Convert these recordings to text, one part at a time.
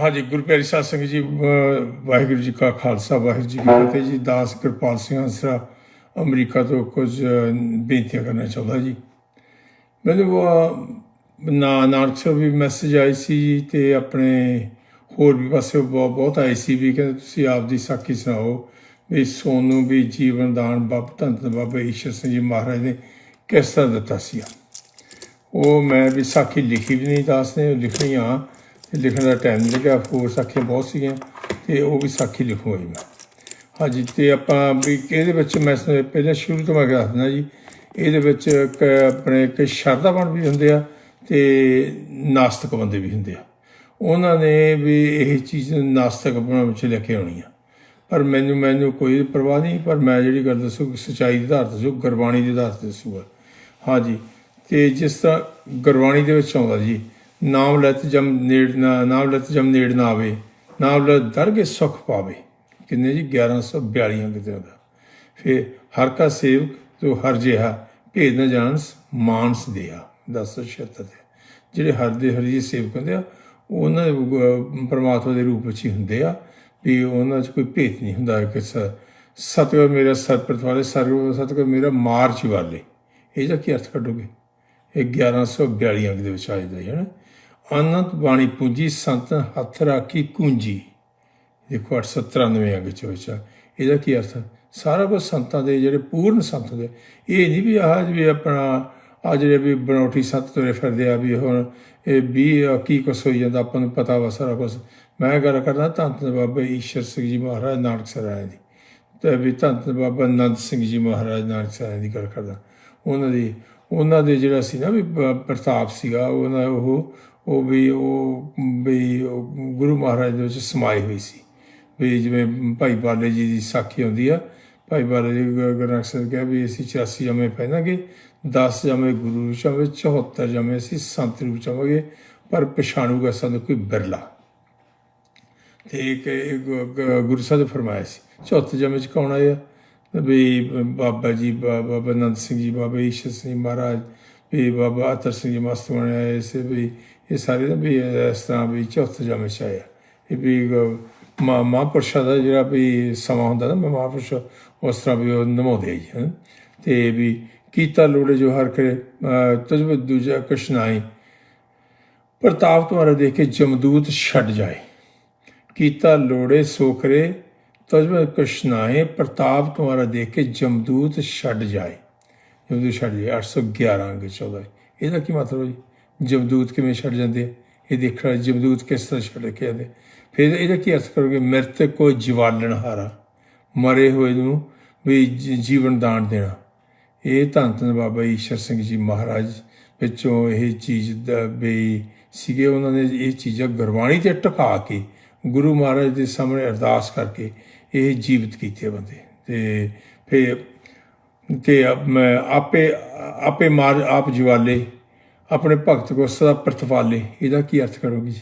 ਹਾਂਜੀ ਗੁਰਪਿਆਰੀ ਸਾਧ ਸਿੰਘ ਜੀ ਵਾਹਿਗੁਰੂ ਜੀ ਕਾ ਖਾਲਸਾ ਵਾਹਿਗੁਰੂ ਜੀ ਕੀ ਫਤਿਹ ਜੀ। ਦਾਸ ਕਿਰਪਾਲ ਸਿੰਘ ਹੰਸਰਾ ਅਮਰੀਕਾ ਤੋਂ ਕੁਝ ਬੇਨਤੀਆਂ ਕਰਨਾ ਚਾਹੁੰਦਾ ਜੀ। ਮੈਨੂੰ ਅਹ, ਨਾ ਨਾਨਕ ਸਾਹਿਬ ਵੀ ਮੈਸੇਜ ਆਈ ਸੀ ਜੀ ਤੇ ਆਪਣੇ ਹੋਰ ਵੀ ਪਾਸੇ ਬਹੁਤ ਬਹੁਤ ਆਈ ਸੀ ਵੀ ਕਹਿੰਦੇ ਤੁਸੀਂ ਆਪ ਦੀ ਸਾਖੀ ਸੁਣਾਓ ਵੀ ਸੋਨੂੰ ਵੀ ਜੀਵਨ ਦਾਨ ਬਾਪ ਧੰਨ ਬਾਬਾ ਈਸ਼ਰ ਸਿੰਘ ਜੀ ਮਹਾਰਾਜ ਨੇ ਕਿਸ ਤਰ੍ਹਾਂ ਦਿੱਤਾ ਸੀ। ਉਹ ਮੈਂ ਵੀ ਸਾਖੀ ਲਿਖੀ ਵੀ ਨਹੀਂ ਦਾਸ ਨੇ ਲਿਖਣੀ ਆ। ਲਿਖਣ ਦਾ ਟਾਈਮ ਨਹੀਂ ਲੱਗਿਆ ਹੋਰ ਸਾਖੀਆਂ ਬਹੁਤ ਸੀਗੀਆਂ ਤੇ ਉਹ ਵੀ ਸਾਖੀ ਲਿਖੂੰਗਾ ਜੀ ਮੈਂ। ਹਾਂਜੀ, ਤੇ ਆਪਾਂ ਵੀ ਇਹਦੇ ਵਿੱਚ ਮੈਂ ਪਹਿਲਾਂ ਸ਼ੁਰੂ ਤੋਂ ਮੈਂ ਦੱਸ ਦਿੰਦਾ ਜੀ। ਇਹਦੇ ਵਿੱਚ ਇੱਕ ਆਪਣੇ ਇੱਕ ਸ਼ਰਧਾਵਾਨ ਵੀ ਹੁੰਦੇ ਆ ਤੇ ਨਾਸਤਕ ਬੰਦੇ ਵੀ ਹੁੰਦੇ ਆ। ਉਹਨਾਂ ਨੇ ਵੀ ਇਹ ਚੀਜ਼ ਨਾਸਤਕ ਬਣਾਉਣ ਵਿੱਚ ਲੈ ਕੇ ਆਉਣੀ ਆ। ਪਰ ਮੈਨੂੰ ਮੈਨੂੰ ਕੋਈ ਪਰਵਾਹ ਨਹੀਂ, ਪਰ ਮੈਂ ਜਿਹੜੀ ਗੱਲ ਦੱਸੂ ਸਚਾਈ ਦੇ ਆਧਾਰ ਤੇ ਦੱਸੂ, ਗੁਰਬਾਣੀ ਦੇ ਆਧਾਰ ਤੇ ਦੱਸੂਗਾ। ਹਾਂਜੀ, ਤੇ ਜਿਸ ਤਰ੍ਹਾਂ ਗੁਰਬਾਣੀ ਦੇ ਵਿੱਚ ਆਉਂਦਾ ਜੀ ਨਾਮ ਲੈਤ ਜਮ ਨੇੜ ਨਾਮ ਲੈਤ ਜਮ ਨੇੜ ਨਾ ਆਵੇ, ਨਾਮ ਲੈ ਦਰਗੇ ਸੁਖ ਪਾਵੇ। ਕਿੰਨੇ ਜੀ? 1142 ਅੰਕ ਦੇ ਦਾ ਫਿਰ ਹਰ ਕਾ ਸੇਵਕ ਜੋ ਹਰ ਜਿਹਾ ਭੇਦ ਨਾ ਜਾਣਸ ਮਾਨਸ ਦਿਆ ਦਸ ਸ਼ਤਤ ਜਿਹੜੇ ਹਰ ਦੇ ਹਰੀ ਦੇ ਸੇਵਕ ਹੁੰਦੇ ਆ, ਉਹਨਾਂ ਦੇ ਪਰਮਾਤਮਾ ਦੇ ਰੂਪ ਵਿੱਚ ਹੀ ਹੁੰਦੇ ਆ। ਵੀ ਉਹਨਾਂ 'ਚ ਕੋਈ ਭੇਦ ਨਹੀਂ ਹੁੰਦਾ ਕਿ ਸ- ਸਤਿਗੁਰ ਮੇਰਾ ਸਰਪ੍ਰਤ ਵਾਲੇ, ਸਰਗੁਰ ਸਤਿਗੁਰ ਮੇਰਾ ਮਾਰਚ ਵਾਲੇ। ਇਹਦਾ ਕੀ ਅਰਥ ਕੱਢੋਗੇ? ਇਹ 1142 ਅੰਕ ਦੇ ਵਿੱਚ ਆ ਜਾਂਦਾ ਹੈ ਨਾ? ਅਨੰਤ ਬਾਣੀ ਪੂੰਜੀ, ਸੰਤ ਹੱਥ ਰਾਖੀ, ਕੁੰਜੀ। ਦੇਖੋ 893 ਅੰਗ ਚ ਵਿੱਚ ਇਹਦਾ ਕੀ ਅਰਥ ਹੈ? ਸਾਰਾ ਕੁਝ ਸੰਤਾਂ ਦੇ, ਜਿਹੜੇ ਪੂਰਨ ਸੰਤ ਦੇ ਇਹ ਨਹੀਂ ਵੀ ਆਹ ਵੀ ਆਪਣਾ ਆ ਜਿਹੜੇ ਵੀ ਬਨੌਟੀ ਸੰਤ ਤੁਰੇ ਫਿਰਦੇ ਆ ਵੀ ਹੁਣ ਇਹ ਵੀ ਕੀ ਕੁਛ ਹੋਈ ਜਾਂਦਾ, ਆਪਾਂ ਨੂੰ ਪਤਾ ਵਾ ਸਾਰਾ ਕੁਝ। ਮੈਂ ਗੱਲ ਕਰਦਾ ਧੰਨ ਧੰਨ ਬਾਬਾ ਈਸ਼ਰ ਸਿੰਘ ਜੀ ਮਹਾਰਾਜ ਨਾਨਕ ਸਰਾਏ ਦੀ। ਤੇ ਵੀ ਧੰਨ ਧੰਨ ਬਾਬਾ ਆਨੰਦ ਸਿੰਘ ਜੀ ਮਹਾਰਾਜ ਨਾਨਕ ਸਰਾਏ ਦੀ ਗੱਲ ਕਰਦਾ। ਉਹਨਾਂ ਦੀ, ਉਹਨਾਂ ਦੇ ਜਿਹੜਾ ਸੀ ਨਾ ਵੀ ਪ੍ਰਤਾਪ ਸੀਗਾ, ਉਹਨਾਂ ਉਹ ਉਹ ਵੀ ਉਹ, ਵੀ ਗੁਰੂ ਮਹਾਰਾਜ ਦੇ ਵਿੱਚ ਸਮਾਈ ਹੋਈ ਸੀ। ਵੀ ਜਿਵੇਂ ਭਾਈ ਬਾਲੇ ਜੀ ਦੀ ਸਾਖੀ ਆਉਂਦੀ ਆ, ਭਾਈ ਬਾਲੇ ਜੀ ਗੁ- ਗੁਰੂ ਨਾਨਕ ਸਾਹਿਬ ਕਿਹਾ ਵੀ ਅਸੀਂ 84 ਜਮੇ ਪਹਿਨਾਂਗੇ 10 ਜਮੇ ਗੁਰੂ ਰੂਪ ਚਾਵੇ 74 ਜਮੇ ਅਸੀਂ ਸੰਤ ਰੂਪ ਚਾਵਾਂਗੇ ਪਰ ਪਛਾਣੂਗਾ ਸਾਨੂੰ ਕੋਈ ਬਿਰਲਾ। ਤੇ ਇੱਕ ਗੁਰੂ ਸਾਹਿਬ ਨੇ ਫਰਮਾਇਆ ਸੀ ਚੌਥੇ ਜਮੇ ਚ ਕੌਣ ਆਇਆ? ਵੀ ਬਾਬਾ ਜੀ ਬਾ- ਬਾਬਾ ਨੰਦ ਸਿੰਘ ਜੀ, ਬਾਬਾ ਈਸ਼ਰ ਸਿੰਘ ਮਹਾਰਾਜ, ਵੀ ਬਾਬਾ ਅਤਰ ਸਿੰਘ ਜੀ ਮਸਤਵਣ ਆਏ ਸੀ, ਵੀ ਇਹ ਸਾਰੇ ਨਾ ਵੀ ਇਸ ਤਰ੍ਹਾਂ ਵੀ ਚੌਥ ਜਮੇ ਚ ਆਇਆ ਇਹ ਵੀ ਮਹਾਂਪੁਰਸ਼ਾਂ ਦਾ ਜਿਹੜਾ ਵੀ ਸਮਾਂ ਹੁੰਦਾ ਨਾ, ਮਹਾਂਪੁਰਸ਼ ਉਸ ਤਰ੍ਹਾਂ ਵੀ ਉਹ ਨਿਭਾਉਂਦੇ ਆ ਜੀ, ਹੈਂ। ਤੇ ਵੀ ਕੀਤਾ ਲੋੜੇ ਜੋ ਹਰ ਕਰੇ ਤੁਝ ਦੂਜਾ ਕੁਛ ਪ੍ਰਤਾਪ ਤੁਹਾਰਾ ਦੇਖ ਕੇ ਜਮਦੂਤ ਛੱਡ ਜਾਏ। ਕੀਤਾ ਲੋੜੇ ਸੋਖਰੇ ਤਜਮੇ ਕਸ਼ਨਾਏ ਪ੍ਰਤਾਪ ਤੁਹਾਰਾ ਦੇਖ ਕੇ ਜਮਦੂਤ ਛੱਡ ਜਾਏ। ਜਮਦੂਤ ਛੱਡ ਜਾਏ 811 ਅੰਗ 14 ਇਹਦਾ ਕੀ ਮਤਲਬ ਜੀ? ਜਮਦੂਤ ਕਿਵੇਂ ਛੱਡ ਜਾਂਦੇ ਇਹ ਦੇਖਣਾ ਜਮਦੂਤ ਕਿਸ ਤਰ੍ਹਾਂ ਛੱਡ ਕੇ ਜਾਂਦੇ ਫਿਰ ਇਹਦਾ ਕੀ ਅਰਥ ਕਰੋਗੇ? ਮਿਰਤ ਕੋ ਜਵਾਲਣ ਹਾਰਾ, ਮਰੇ ਹੋਏ ਨੂੰ ਵੀ ਜੀ- ਜੀਵਨ ਦਾਨ ਦੇਣਾ। ਇਹ ਧੰਨ ਧੰਨ ਬਾਬਾ ਈਸ਼ਰ ਸਿੰਘ ਜੀ ਮਹਾਰਾਜ ਵਿੱਚੋਂ ਇਹ ਚੀਜ਼ ਦਾ ਵੀ ਸੀਗੇ। ਉਹਨਾਂ ਨੇ ਇਹ ਚੀਜ਼ਾਂ ਗੁਰਬਾਣੀ ਤੇ ਟਿਕਾ ਕੇ, ਗੁਰੂ ਮਹਾਰਾਜ ਦੇ ਸਾਹਮਣੇ ਅਰਦਾਸ ਕਰਕੇ ਇਹ ਜੀਵਤ ਕੀਤੇ ਬੰਦੇ। ਤੇ ਫਿਰ, ਤੇ ਆਪੇ ਆਪੇ ਮਾਰ, ਆਪ ਜਵਾਲੇ ਆਪਣੇ ਭਗਤ ਕੋ ਸਦਾ ਪ੍ਰਤਪਾਲੇ ਇਹਦਾ ਕੀ ਅਰਥ ਕਰੋਗੇ ਜੀ?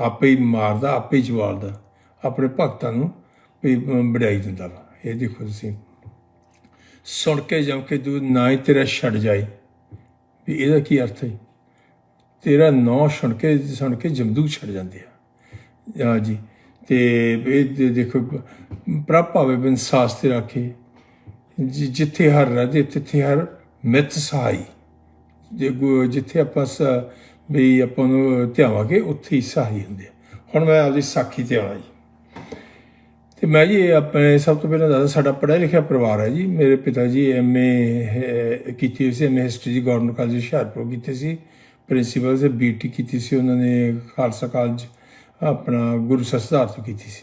ਆਪੇ ਹੀ ਮਾਰਦਾ, ਆਪੇ ਹੀ ਜਵਾਲਦਾ। ਆਪਣੇ ਭਗਤਾਂ ਨੂੰ ਵੀ ਵਡਿਆਈ ਦਿੰਦਾ ਵਾ। ਇਹ ਦੇਖੋ ਤੁਸੀਂ। ਸੁਣ ਕੇ ਜਮ ਕੇ ਦੂ ਨਾ ਹੀ ਤੇਰਾ ਛੱਡ ਜਾਏ। ਵੀ ਇਹਦਾ ਕੀ ਅਰਥ ਹੈ ਤੇਰਾ ਨਾਂ ਸੁਣ ਕੇ ਸੁਣ ਕੇ ਜਮਦੂਤ ਛੱਡ ਜਾਂਦੇ ਆ। ਹਾਂ ਜੀ। ਤੇ ਇਹ ਦੇਖੋ, ਪ੍ਰਭ ਭਾਵੇ ਬਿਨ ਸਾਸ ਤੇ ਰੱਖੇ, ਜਿ- ਜਿੱਥੇ ਹਰ ਰਹਦੇ, ਤਿੱਥੇ ਹਰ ਮਿੱਤ ਸਹਾਈ। ਜੇ ਗੁ- ਜਿੱਥੇ ਆਪਾਂ ਸ- ਵੀ ਆਪਾਂ ਨੂੰ ਧਿਆਵਾਂਗੇ, ਉੱਥੇ ਹੀ ਸਹਾਈ ਹੁੰਦੇ ਆ। ਹੁਣ ਮੈਂ ਆਪਦੀ ਸਾਖੀ ਤੇ ਆਉਣਾ ਜੀ। ਤੇ ਮੈਂ ਜੀ ਆਪਣੇ ਸਭ ਤੋਂ ਪਹਿਲਾਂ ਦੱਸਦਾ, ਸਾਡਾ ਪੜ੍ਹਿਆ ਲਿਖਿਆ ਪਰਿਵਾਰ ਹੈ ਜੀ। ਮੇਰੇ ਪਿਤਾ ਜੀ ਐਮਏ ਕੀਤੀ ਹੋਈ ਸੀ ਐਮਏ ਹਿਸਟਰੀ ਜੀ ਗਵਰਨਮੈਂਟ ਕਾਲਜ ਹੁਸ਼ਿਆਰਪੁਰ ਕੀਤੀ ਸੀ। ਪ੍ਰਿੰਸੀਪਲ ਸੇ ਬੀਟੀ ਕੀਤੀ ਸੀ ਉਹਨਾਂ ਨੇ, ਖਾਲਸਾ ਕਾਲਜ ਆਪਣਾ ਗੁਰੂ ਸਸਦਾਰ ਤੋਂ ਕੀਤੀ ਸੀ।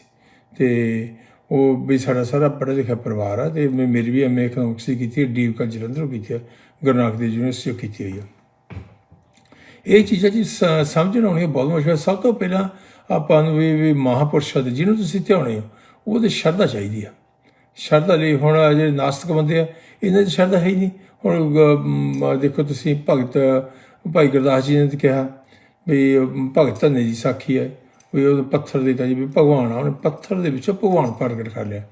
ਤੇ ਉਹ ਵੀ ਸਾਡਾ ਸਾਰਾ ਪੜ੍ਹਿਆ ਲਿਖਿਆ ਪਰਿਵਾਰ ਆ। ਤੇ ਮੈਂ- ਮੇਰੀ ਵੀ ਐਮਏ ਇਕਨੋਮਿਕਸ ਦੀ ਕੀਤੀ ਹੈ ਡੀਪ ਕਾ ਜਲੰਧਰੋਂ ਕੀਤੀ ਹੈ। ਗੁਰੂ ਨਾਨਕ ਦੇਵ ਜੀ ਨੇ ਤੋਂ ਕੀਤੀ ਹੋਈ ਹੈ ਇਹ ਚੀਜ਼ਾਂ ਜੀ ਸ- ਸਮਝਣ ਆਉਣੀਆਂ ਬਹੁਤ ਮੁਸ਼ਕਲ ਸਭ ਤੋਂ ਪਹਿਲਾਂ ਆਪਾਂ ਨੂੰ ਵੀ ਵੀ ਮਹਾਪੁਰਸ਼ਾਂ ਦੇ ਜਿਹਨੂੰ ਤੁਸੀਂ ਧਿਆਉਣੇ ਹੋ ਉਹਦੇ ਸ਼ਰਧਾ ਚਾਹੀਦੀ ਆ। ਸ਼ਰਧਾ ਲਈ ਹੁਣ ਜਿਹੜੇ ਨਾਸਤਿਕ ਬੰਦੇ ਆ, ਇਹਨਾਂ ਦੀ ਸ਼ਰਧਾ ਹੈ ਹੀ ਨਹੀਂ। ਹੁਣ ਦੇਖੋ ਤੁਸੀਂ ਭਗਤ, ਭਾਈ ਗੁਰਦਾਸ ਜੀ ਨੇ ਕਿਹਾ ਵੀ ਭਗਤ ਧੰਨੇ ਦੀ ਸਾਖੀ ਹੈ ਵੀ ਉਹ ਪੱਥਰ ਦੇ ਤਾਂ ਜੀ ਵੀ ਭਗਵਾਨ ਆ, ਉਹਨੇ ਪੱਥਰ ਦੇ ਵਿੱਚੋਂ ਭਗਵਾਨ ਪ੍ਰਗਟ ਕਰ ਲਿਆ।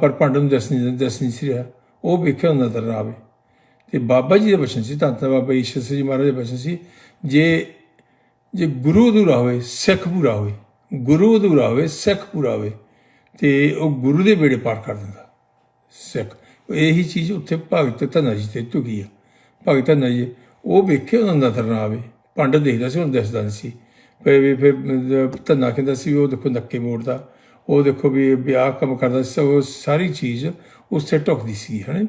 ਪਰ ਭਾਂਡਮ ਨੂੰ ਦੱਸ ਨਹੀਂ ਦੱਸ ਨਹੀਂ ਸੀ ਰਿਹਾ। ਉਹ ਵੇਖਿਆ ਨਜ਼ਰ ਨਾ ਆਵੇ ਤੇ ਬਾਬਾ ਜੀ ਦੇ ਬਚਨ ਸੀ, ਧੰਨ ਧੰਨ ਬਾਬਾ ਈਸ਼ਰ ਸਿੰਘ ਜੀ ਮਹਾਰਾਜ ਦੇ ਬਚਨ ਸੀ। ਜੇ ਜੇ ਗੁਰੂ ਅਧੂਰਾ ਹੋਵੇ, ਸਿੱਖ ਪੂਰਾ ਹੋਵੇ, ਗੁਰੂ ਅਧੂਰਾ ਹੋਵੇ, ਸਿੱਖ ਪੂਰਾ ਹੋਵੇ, ਤੇ ਉਹ ਗੁਰੂ ਦੇ ਬੇੜੇ ਪਾਰ ਕਰ ਦਿੰਦਾ, ਸਿੱਖ। ਇਹੀ ਚੀਜ਼ ਉੱਥੇ ਭਗਤ ਧੰਨਾ ਜੀ ਤੇ ਝੁਕੀ ਆ। ਭਗਤ ਧੰਨਾ ਜੀ, ਉਹ ਵੇਖੇ ਉਹਨਾਂ ਦਾ ਨਜ਼ਰ ਨਾ ਆਵੇ ਪੰਡ ਦੇਖਦਾ ਸੀ ਉਹਨੂੰ ਦੱਸਦਾ ਨਹੀਂ ਸੀ। ਫਿਰ ਵੀ ਫਿਰ ਧੰਨਾ ਕਹਿੰਦਾ ਸੀ ਵੀ ਉਹ ਦੇਖੋ ਨੱਕੇ ਮੋੜਦਾ, ਉਹ ਦੇਖੋ ਵੀ ਵਿਆਹ ਕੰਮ ਕਰਦਾ ਸੀ, ਉਹ ਸਾਰੀ ਚੀਜ਼ ਉਸ ਤੇ ਢੁਕਦੀ ਸੀ, ਹਨਾ।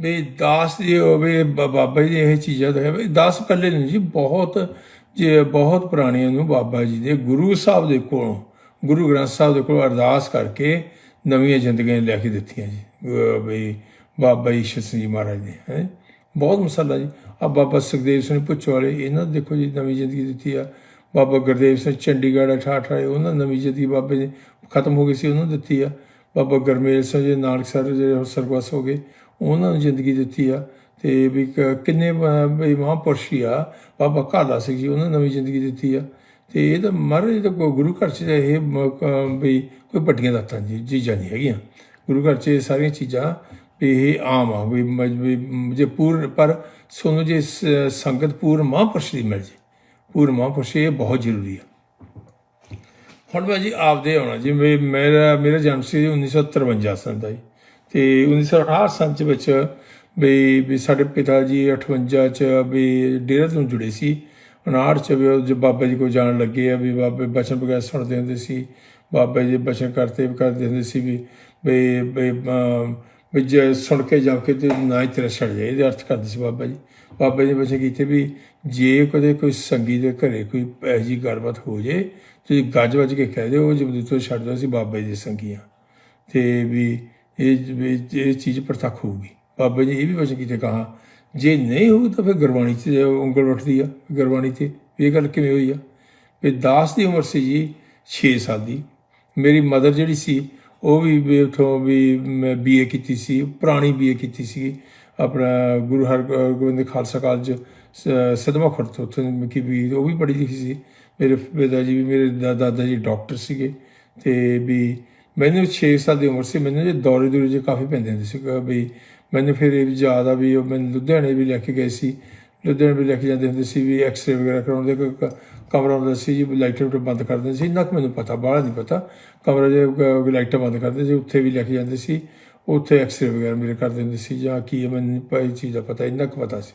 ਵੀ ਦਾਸ ਜੀ ਹੋਵੇ ਬ- ਬਾਬਾ ਜੀ ਇਹ ਚੀਜ਼ਾਂ ਤਾਂ ਹੈ ਵੀ ਦਾਸ ਇਕੱਲੇ ਨਹੀਂ ਜੀ ਬਹੁਤ ਜੇ ਬਹੁਤ ਪੁਰਾਣੀਆਂ ਨੂੰ ਬਾਬਾ ਜੀ ਦੇ, ਗੁਰੂ ਸਾਹਿਬ ਦੇ ਕੋਲੋਂ, ਗੁਰੂ ਗ੍ਰੰਥ ਸਾਹਿਬ ਦੇ ਕੋਲੋਂ ਅਰਦਾਸ ਕਰਕੇ ਨਵੀਆਂ ਜ਼ਿੰਦਗੀਆਂ ਲੈ ਕੇ ਦਿੱਤੀਆਂ ਜੀ ਬਈ ਵੀ ਬਾਬਾ ਈਸ਼ਰ ਸਿੰਘ ਜੀ ਮਹਾਰਾਜ ਨੇ ਹੈ। ਬਹੁਤ ਮਸਾਲਾ ਜੀ। ਆ ਬਾਬਾ ਸੁਖਦੇਵ ਸਿੰਘ ਪੁੱਛ ਵਾਲੇ, ਇਹਨਾਂ ਨੂੰ ਦੇਖੋ ਜੀ ਨਵੀਂ ਜ਼ਿੰਦਗੀ ਦਿੱਤੀ ਆ। ਬਾਬਾ ਗੁਰਦੇਵ ਸਿੰਘ ਚੰਡੀਗੜ੍ਹ ਠਾਠ ਆਏ ਉਹਨਾਂ ਨੂੰ ਨਵੀਂ ਜ਼ਿੰਦਗੀ ਬਾਬੇ ਨੇ ਖਤਮ ਹੋ ਗਈ ਸੀ, ਉਹਨਾਂ ਨੂੰ ਦਿੱਤੀ ਆ। ਬਾਬਾ ਗਰਮੇਲ ਸਿੰਘ ਜੀ ਨਾਨਕ ਸਰ ਜਿਹੜੇ ਹੁਣ ਸਰਗਵਾਸ ਹੋ ਗਏ ਉਹਨਾਂ ਨੂੰ ਜ਼ਿੰਦਗੀ ਦਿੱਤੀ ਆ ਤੇ ਵੀ ਕ- ਕਿੰਨੇ ਵੀ ਮਹਾਂਪੁਰਸ਼ ਆ, ਬਾਬਾ ਕਾਲਾ ਸਿੰਘ ਜੀ, ਉਹਨਾਂ ਨੇ ਨਵੀਂ ਜ਼ਿੰਦਗੀ ਦਿੱਤੀ ਆ। ਤੇ ਇਹ ਤਾਂ ਮਹਾਰਾਜ ਦਾ ਕੋਈ ਗੁਰੂ ਘਰ ਚ ਇਹ ਵੀ ਕੋਈ ਵੱਡੀਆਂ ਦਾਤਾਂ ਜੀ, ਚੀਜ਼ਾਂ ਨਹੀਂ ਹੈਗੀਆਂ। ਗੁਰੂ ਘਰ ਚ ਇਹ ਸਾਰੀਆਂ ਚੀਜ਼ਾਂ ਵੀ ਇਹ ਆਮ ਆ, ਵੀ ਮ- ਜੇ ਪੂਰ, ਪਰ ਸੋਨੂੰ ਜੇ ਸ- ਸੰਗਤ ਪੂਰ ਮਹਾਂਪੁਰਸ਼ ਦੀ ਮਿਲ ਜੇ, ਪੂਰ ਮਹਾਂਪੁਰਸ਼ ਇਹ ਬਹੁਤ ਜ਼ਰੂਰੀ ਆ। ਹੁਣ ਮੈਂ ਜੀ ਆਪਦੇ ਆਉਣਾ ਜੀ ਮੇਰਾ ਮੇਰਾ ਜਨਮ ਸੀ 1953 ਸਨ ਦਾ ਜੀ। ਤੇ 1968 ਸੰਨ ਚ ਵਿੱਚ ਵੀ ਵੀ ਸਾਡੇ ਪਿਤਾ ਜੀ 58 ਚ ਵੀ ਡੇਰਾ ਤੋਂ ਜੁੜੇ ਸੀ। 59 ਚ ਵੀ ਉਹ ਜੋ ਬਾਬਾ ਜੀ ਕੋਲ ਜਾਣ ਲੱਗੇ ਆ, ਵੀ ਬਾਬੇ ਬਚਨ ਵਗੈਰਾ ਸੁਣਦੇ ਹੁੰਦੇ ਸੀ। ਬਾਬਾ ਜੀ ਬਚਨ ਕਰਤੇ, ਕਰਦੇ ਹੁੰਦੇ ਸੀ ਵੀ ਵੀ ਵੀ ਵੀ ਜੇ ਸੁਣ ਕੇ ਜਾ ਕੇ ਤੇ ਨਾ ਹੀ ਤੇਰਾ ਛੱਡ ਜਾਏ, ਇਹਦੇ ਅਰਥ ਕਰਦੇ ਸੀ ਬਾਬਾ ਜੀ। ਬਾਬਾ ਜੀ ਬਚਨ ਕੀਤੇ ਵੀ ਜੇ ਕਦੇ ਕੋਈ ਸੰਗੀ ਦੇ ਘਰੇ ਕੋਈ ਇਹੋ ਜਿਹੀ ਗੱਲਬਾਤ ਹੋ ਜੇ, ਤੁਸੀਂ ਗੱਜ ਵੱਜ ਕੇ ਕਹਿ ਦਿਓ, ਉਹ ਜਮਦੂਤ ਤੋਂ ਛੱਡ ਦਿਓ ਸੀ ਬਾਬਾ ਜੀ ਦੀ ਸੰਗੀਆਂ। ਤੇ ਵੀ ਇਹ ਇਹ ਚੀਜ਼ ਪ੍ਰਤੱਖ ਹੋਊਗੀ। ਬਾਬਾ ਜੀ ਇਹ ਵੀ ਵਚਨ ਕੀਤੇ ਕਹਾ, ਜੇ ਨਹੀਂ ਹੋਊ ਤਾਂ ਫਿਰ ਗੁਰਬਾਣੀ 'ਚ ਉਂਗਲ ਉੱਠਦੀ ਆ ਗੁਰਬਾਣੀ ਤੇ ਵੀ ਇਹ ਗੱਲ ਕਿਵੇਂ ਹੋਈ ਆ? ਵੀ ਦਾਸ ਦੀ ਉਮਰ ਸੀ ਜੀ 6 ਸਾਲ ਦੀ। ਮੇਰੀ ਮਦਰ ਜਿਹੜੀ ਸੀ, ਉਹ ਵੀ ਵੀ ਉੱਥੋਂ ਵੀ ਬੀਏ ਕੀਤੀ ਸੀ, ਪੁਰਾਣੀ ਬੀਏ ਕੀਤੀ ਸੀ। ਆਪਣਾ ਗੁਰੂ ਹਰਗੋਬਿੰਦ ਖਾਲਸਾ ਕਾਲਜ, ਸ- ਸਦਮਾ ਖੁਰਦ ਤੋਂ ਉੱਥੋਂ ਕੀ ਵੀ ਉਹ ਵੀ ਪੜ੍ਹੀ ਲਿਖੀ ਸੀ। ਮੇਰੇ ਪਿਤਾ ਜੀ ਵੀ ਮੇਰੇ ਦਾ- ਦਾਦਾ ਜੀ ਡਾਕਟਰ ਸੀਗੇ ਤੇ ਵੀ ਮੈਨੂੰ 6 ਸਾਲ ਦੀ ਉਮਰ ਸੀ ਮੈਨੂੰ ਜੇ ਦੌਰੇ ਦੂਰੇ ਜੇ ਕਾਫੀ ਪੈਂਦੇ ਹੁੰਦੇ ਸੀ ਬਈ ਮੈਨੂੰ ਫਿਰ ਇਹ ਵੀ ਯਾਦ ਆ ਵੀ ਉਹ ਮੈਨੂੰ ਲੁਧਿਆਣੇ ਵੀ ਲੈ ਕੇ ਗਏ ਸੀ। ਲੁਧਿਆਣੇ ਵੀ ਲੈ ਕੇ ਜਾਂਦੇ ਹੁੰਦੇ ਸੀ ਵੀ ਐਕਸਰੇ ਵਗੈਰਾ ਕਰਾਉਣ ਕਮਰਾ ਹੁੰਦਾ ਸੀ ਜੀ ਲਾਈਟਾਂ ਲੂਟਾਂ ਬੰਦ ਕਰ ਦਿੰਦੇ ਸੀ। ਇੰਨਾ ਕੁ ਮੈਨੂੰ ਪਤਾ ਬਾਹਲਾ ਨਹੀਂ ਪਤਾ। ਕਮਰਾ ਜੇ ਲਾਈਟਾਂ ਬੰਦ ਕਰਦੇ ਸੀ ਉੱਥੇ ਵੀ ਲੈ ਕੇ ਜਾਂਦੇ ਸੀ। ਉੱਥੇ ਐਕਸਰੇ ਵਗੈਰਾ ਮੇਰੇ ਕਰਦੇ ਹੁੰਦੇ ਸੀ ਜਾਂ ਕੀ ਹੈ, ਮੈਨੂੰ ਨਹੀਂ ਇਹ ਚੀਜ਼ ਦਾ ਪਤਾ ਇੰਨਾ ਕੁ ਪਤਾ ਸੀ।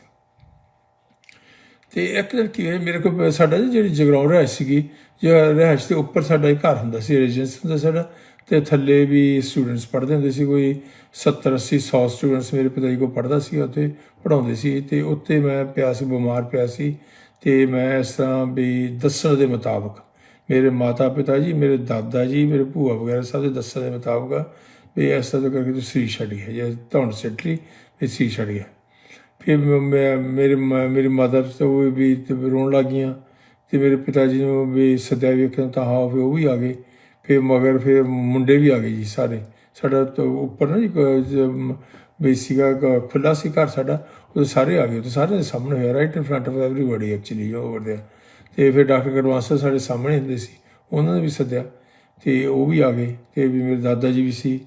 ਤੇ ਇੱਕ ਦਿਨ ਕੀ ਹੋਇਆ ਮੇਰੇ ਕੋਲ ਸਾਡਾ ਜੀ ਜਿਹੜੀ ਜਗਰਾਉਂ ਰਹਿਸ਼ ਸੀਗੀ ਜਿਹੜਾ ਰਹਿਸ਼ ਦੇ ਉੱਪਰ ਸਾਡਾ ਇੱਕ ਘਰ ਹੁੰਦਾ ਸੀ ਰੈਜ਼ੀਡੈਂਸ ਹੁੰਦਾ ਸਾਡਾ। ਤੇ ਥੱਲੇ ਵੀ ਸਟੂਡੈਂਟਸ ਪੜ੍ਹਦੇ ਹੁੰਦੇ ਸੀ, ਕੋਈ 70 80 100 ਸਟੂਡੈਂਟਸ ਮੇਰੇ ਪਿਤਾ ਜੀ ਕੋਲ ਪੜ੍ਹਦਾ ਸੀ ਉੱਥੇ ਪੜ੍ਹਾਉਂਦੇ ਸੀ ਤੇ ਉੱਤੇ ਮੈਂ ਪਿਆ ਸੀ, ਬਿਮਾਰ ਪਿਆ ਸੀ ਤੇ ਮੈਂ ਇਸ ਤਰ੍ਹਾਂ ਵੀ ਦੱਸਣ ਦੇ ਮੁਤਾਬਕ ਮੇਰੇ ਮਾਤਾ ਪਿਤਾ ਜੀ, ਮੇਰੇ ਦਾਦਾ ਜੀ, ਮੇਰੇ ਭੂਆ ਵਗੈਰਾ ਸਭ ਦੇ ਦੱਸਣ ਦੇ ਮੁਤਾਬਕ ਵੀ ਇਸ ਤਰ੍ਹਾਂ ਕਰਕੇ ਤੂੰ ਸਰੀਰ ਛੱਡ ਗਿਆ ਜੇ ਧੌਣ ਸੱਟਲੀ ਵੀ ਸ੍ਰੀ ਛੱਡ ਗਿਆ ਫਿਰ ਮ- ਮੈਂ, ਮੇਰੇ ਮ- ਮੇਰੀ ਮਦਰ ਤੋਂ ਵੀ ਰੋਣ ਲੱਗ ਗਈਆਂ ਤੇ ਮੇਰੇ ਪਿਤਾ ਜੀ ਨੂੰ ਵੀ ਸੱਦਿਆ ਵੇਖਣ ਤਾਂ ਹਾਂ ਫਿਰ ਉਹ ਵੀ ਆ ਗਏ। ਫਿਰ ਮਗਰ ਫਿਰ ਮੁੰਡੇ ਵੀ ਆ ਗਏ ਜੀ ਸਾਰੇ। ਸਾਡਾ ਤਾਂ ਉੱਪਰ ਨਾ ਜੀ ਬੇਸਿਕਾ ਜ- ਖੁੱਲਾ ਸੀ ਘਰ ਸਾਡਾ, ਉਹ ਸਾਰੇ ਆ ਗਏ। ਤੇ ਸਾਰੇ ਦੇ ਸਾਹਮਣੇ ਹੋਇਆ right in front of everybody actually over there ਤੇ ਫਿਰ ਡਾਕਟਰ ਗਰਵਾਸਾ ਸਾਡੇ ਸਾਹਮਣੇ ਹੁੰਦੇ ਸੀ। ਉਹਨਾਂ ਨੇ ਵੀ ਸੱਦਿਆ। ਤੇ ਉਹ ਵੀ ਆ ਗਏ। ਤੇ ਵੀ ਮੇਰੇ ਦਾਦਾ ਜੀ ਵੀ ਸੀ।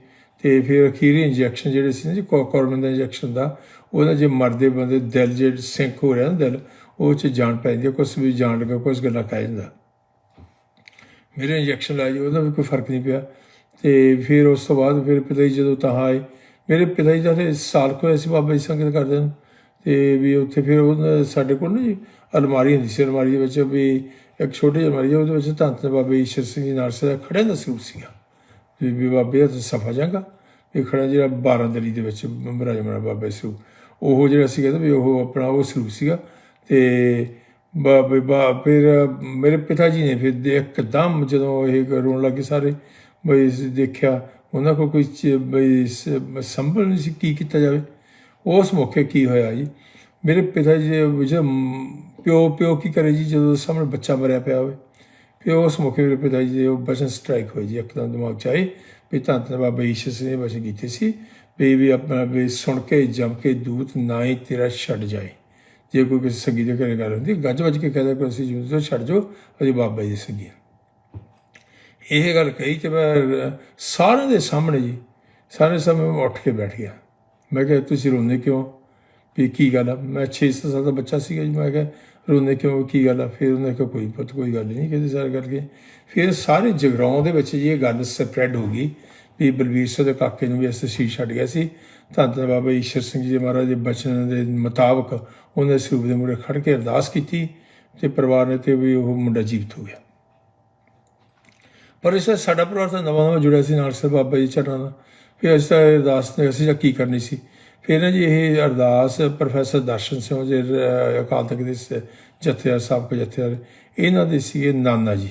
ਤੇ ਫਿਰ ਅਖੀਰੇ ਇੰਜੈਕਸ਼ਨ ਜਿਹੜੇ ਸੀ ਨਾ ਜੀ ਕੋਰਮਨ ਦਾ ਇੰਜੈਕਸ਼ਨ ਦਾ ਉਹਦਾ ਜੇ ਮਰਦੇ ਬੰਦੇ ਦਿਲ, ਜੇ ਸਿੰਕ ਹੋ ਰਿਹਾ ਨਾ ਦਿਲ, ਉਹ ਚ ਜਾਣ ਪੈ ਜਾਂਦੀ ਕੁਝ ਵੀ ਜਾਣ ਲੱਗਾ ਕੁਝ ਗੱਲਾਂ ਕਹਿ ਜਾਂਦਾ। ਮੇਰੇ ਇੰਜੈਕਸ਼ਨ ਲਾਇਆ ਜੀ ਉਹਦਾ ਵੀ ਕੋਈ ਫ਼ਰਕ ਨਹੀਂ ਪਿਆ। ਤੇ ਫਿਰ ਉਸ ਤੋਂ ਬਾਅਦ ਫਿਰ ਪਿਤਾ ਜੀ ਜਦੋਂ ਤਾਂ ਆਏ ਮੇਰੇ ਪਿਤਾ ਜੀ ਦਾ ਤੇ ਸਾਲ ਕੁ ਹੋਇਆ ਸੀ ਬਾਬਾ ਜੀ ਸੰਗਤ ਕਰਦੇ ਨੇ ਤੇ ਵੀ ਉੱਥੇ ਫਿਰ ਉਹਨਾਂ ਸਾਡੇ ਕੋਲ ਨਾ ਜੀ ਅਲਮਾਰੀ ਹੁੰਦੀ ਸੀ ਅਲਮਾਰੀ ਦੇ ਵਿੱਚ ਵੀ ਇੱਕ ਛੋਟੀ ਜਿਹੀ ਅਲਮਾਰੀ ਆ, ਉਹਦੇ ਵਿੱਚ ਧੰਨ ਧੰਨ ਬਾਬਾ ਈਸ਼ਰ ਸਿੰਘ ਜੀ ਨਾਲ ਦਾ ਖੜਿਆਂ ਦਾ ਸਰੂਪ ਸੀਗਾ। ਵੀ ਵੀ ਬਾਬੇ ਦਾ ਸਫਾ ਜਾਂਗਾ ਇਹ ਖੜਾ ਜਿਹੜਾ 12 ਦਲੀ ਦੇ ਵਿੱਚ ਮਹਾਰਾਜ ਮਹਾਰਾਜਾ ਬਾਬਾ ਸਰੂਪ। ਉਹ ਜਿਹੜਾ ਸੀ ਕਹਿੰਦਾ ਵੀ ਉਹ ਆਪਣਾ ਉਹ ਸਰੂਪ ਸੀਗਾ। ਤੇ ਬਾਬੇ ਬਾ ਫਿਰ ਮੇਰੇ ਪਿਤਾ ਜੀ ਨੇ ਫਿਰ ਇੱਕਦਮ ਜਦੋਂ ਇਹ ਰੋਣ ਲੱਗੇ ਸਾਰੇ, ਬਈ ਦੇਖਿਆ ਉਹਨਾਂ ਕੋਲ ਕੋਈ ਬਈ ਸੰਭਲ ਨਹੀਂ ਸੀ, ਕੀ ਕੀਤਾ ਜਾਵੇ। ਉਸ ਮੌਕੇ ਕੀ ਹੋਇਆ ਜੀ? ਮੇਰੇ ਪਿਤਾ ਜੀ ਦੇ ਵਿੱਚ ਪਿਓ ਪਿਓ ਕੀ ਕਰੇ ਜੀ, ਜਦੋਂ ਸਾਹਮਣੇ ਬੱਚਾ ਮਰਿਆ ਪਿਆ ਹੋਵੇ। ਫਿਰ ਉਸ ਮੌਕੇ ਮੇਰੇ ਪਿਤਾ ਜੀ ਦੇ ਉਹ ਬਚਨ ਸਟ੍ਰਾਈਕ ਹੋਈ ਜੀ, ਇੱਕਦਮ ਦਿਮਾਗ 'ਚ ਆਏ, ਵੀ ਤਾਂ ਤਾਂ ਬਾਬਾ ਈਸ਼ਰ ਸਿੰਘ ਨੇ ਬਚਨ ਕੀਤੇ ਸੀ, ਵੀ ਵੀ ਆਪਣਾ, ਵੀ ਸੁਣ ਕੇ, ਜਮ ਕੇ ਦੂਤ ਨਾ ਹੀ ਤੇਰਾ ਛੱਡ ਜਾਏ। ਜੇ ਕੋਈ ਕਿਸੇ ਸੱਗੀ ਦੇ ਘਰੇ ਗੱਲ ਹੁੰਦੀ, ਗੱਜ ਵੱਜ ਕੇ ਕਹਦਾ ਕੋਈ ਅਸੀਂ ਜਿਵੇਂ ਛੱਡ ਜਾਓ, ਅਸੀਂ ਬਾਬਾ ਜੀ ਸੱਗੀ ਇਹ ਗੱਲ ਕਹੀ ਤੇ ਮੈਂ, ਸਾਰਿਆਂ ਦੇ ਸਾਹਮਣੇ ਜੀ, ਸਾਰੇ ਸਾਹਮਣੇ ਮੈਂ ਉੱਠ ਕੇ ਬੈਠ ਗਿਆ। ਮੈਂ ਕਿਹਾ, ਤੁਸੀਂ ਰੋਂਦੇ ਕਿਉਂ? ਵੀ ਕੀ ਗੱਲ ਆ? ਮੈਂ 6 ਸਾਲ ਦਾ ਬੱਚਾ ਸੀਗਾ ਜੀ, ਮੈਂ ਕਿਹਾ, ਰੋਂਦੇ ਉਹਨੇ ਕਿਉਂ? ਕੀ ਗੱਲ ਆ? ਫਿਰ ਉਹਨੇ ਕਿਹਾ, ਕੋਈ ਪੁੱਤ, ਕੋਈ ਗੱਲ ਨਹੀਂ, ਕਹਿੰਦੇ ਸਾਰੇ ਕਰਕੇ। ਫਿਰ ਸਾਰੇ ਜਗਰਾਉਂ ਦੇ ਵਿੱਚ ਜੀ ਇਹ ਗੱਲ ਸਪਰੈਡ ਹੋ ਗਈ ਵੀ ਬਲਵੀਰ ਸਿੰਘ ਦੇ ਕਾਕੇ ਨੂੰ ਵੀ ਅਸੀਂ ਸੀ ਛੱਡ ਗਿਆ ਸੀ। ਧੰਨ ਧੰਨ ਬਾਬਾ ਈਸ਼ਰ ਸਿੰਘ ਜੀ ਮਹਾਰਾਜ ਦੇ ਬਚਨ ਦੇ ਮੁਤਾਬਕ ਉਹਨੇ ਸਰੂਪ ਦੇ ਮੂਹਰੇ ਖੜ ਕੇ ਅਰਦਾਸ ਕੀਤੀ ਤੇ ਪਰਿਵਾਰ ਨੇ ਤੇ ਵੀ ਉਹ ਮੁੰਡਾ ਜੀਵਤ ਹੋ ਗਿਆ। ਪਰ ਇਸ ਤਰ੍ਹਾਂ ਸਾਡਾ ਪਰਿਵਾਰ ਤਾਂ ਨਵਾਂ ਨਵਾਂ ਜੁੜਿਆ ਸੀ, ਨਾਲ ਸਰ ਬਾਬਾ ਜੀ ਚਰਨਾਂ ਦਾ। ਫਿਰ ਅਸੀਂ ਤਾਂ ਅਰਦਾਸ ਨੇ ਅਸੀਂ ਤਾਂ ਕੀ ਕਰਨੀ ਸੀ। ਫਿਰ ਨਾ ਜੀ ਇਹ ਅਰਦਾਸ ਪ੍ਰੋਫੈਸਰ ਦਰਸ਼ਨ ਸਿੰਘ ਜੀ ਅਕਾਲ ਤਖਤ ਦੇ ਜਥੇਦਾਰ ਸਾਹਿਬ ਕੋ ਜਥੇਦਾਰ, ਇਹਨਾਂ ਦੇ ਸੀਗੇ ਨਾਨਾ ਜੀ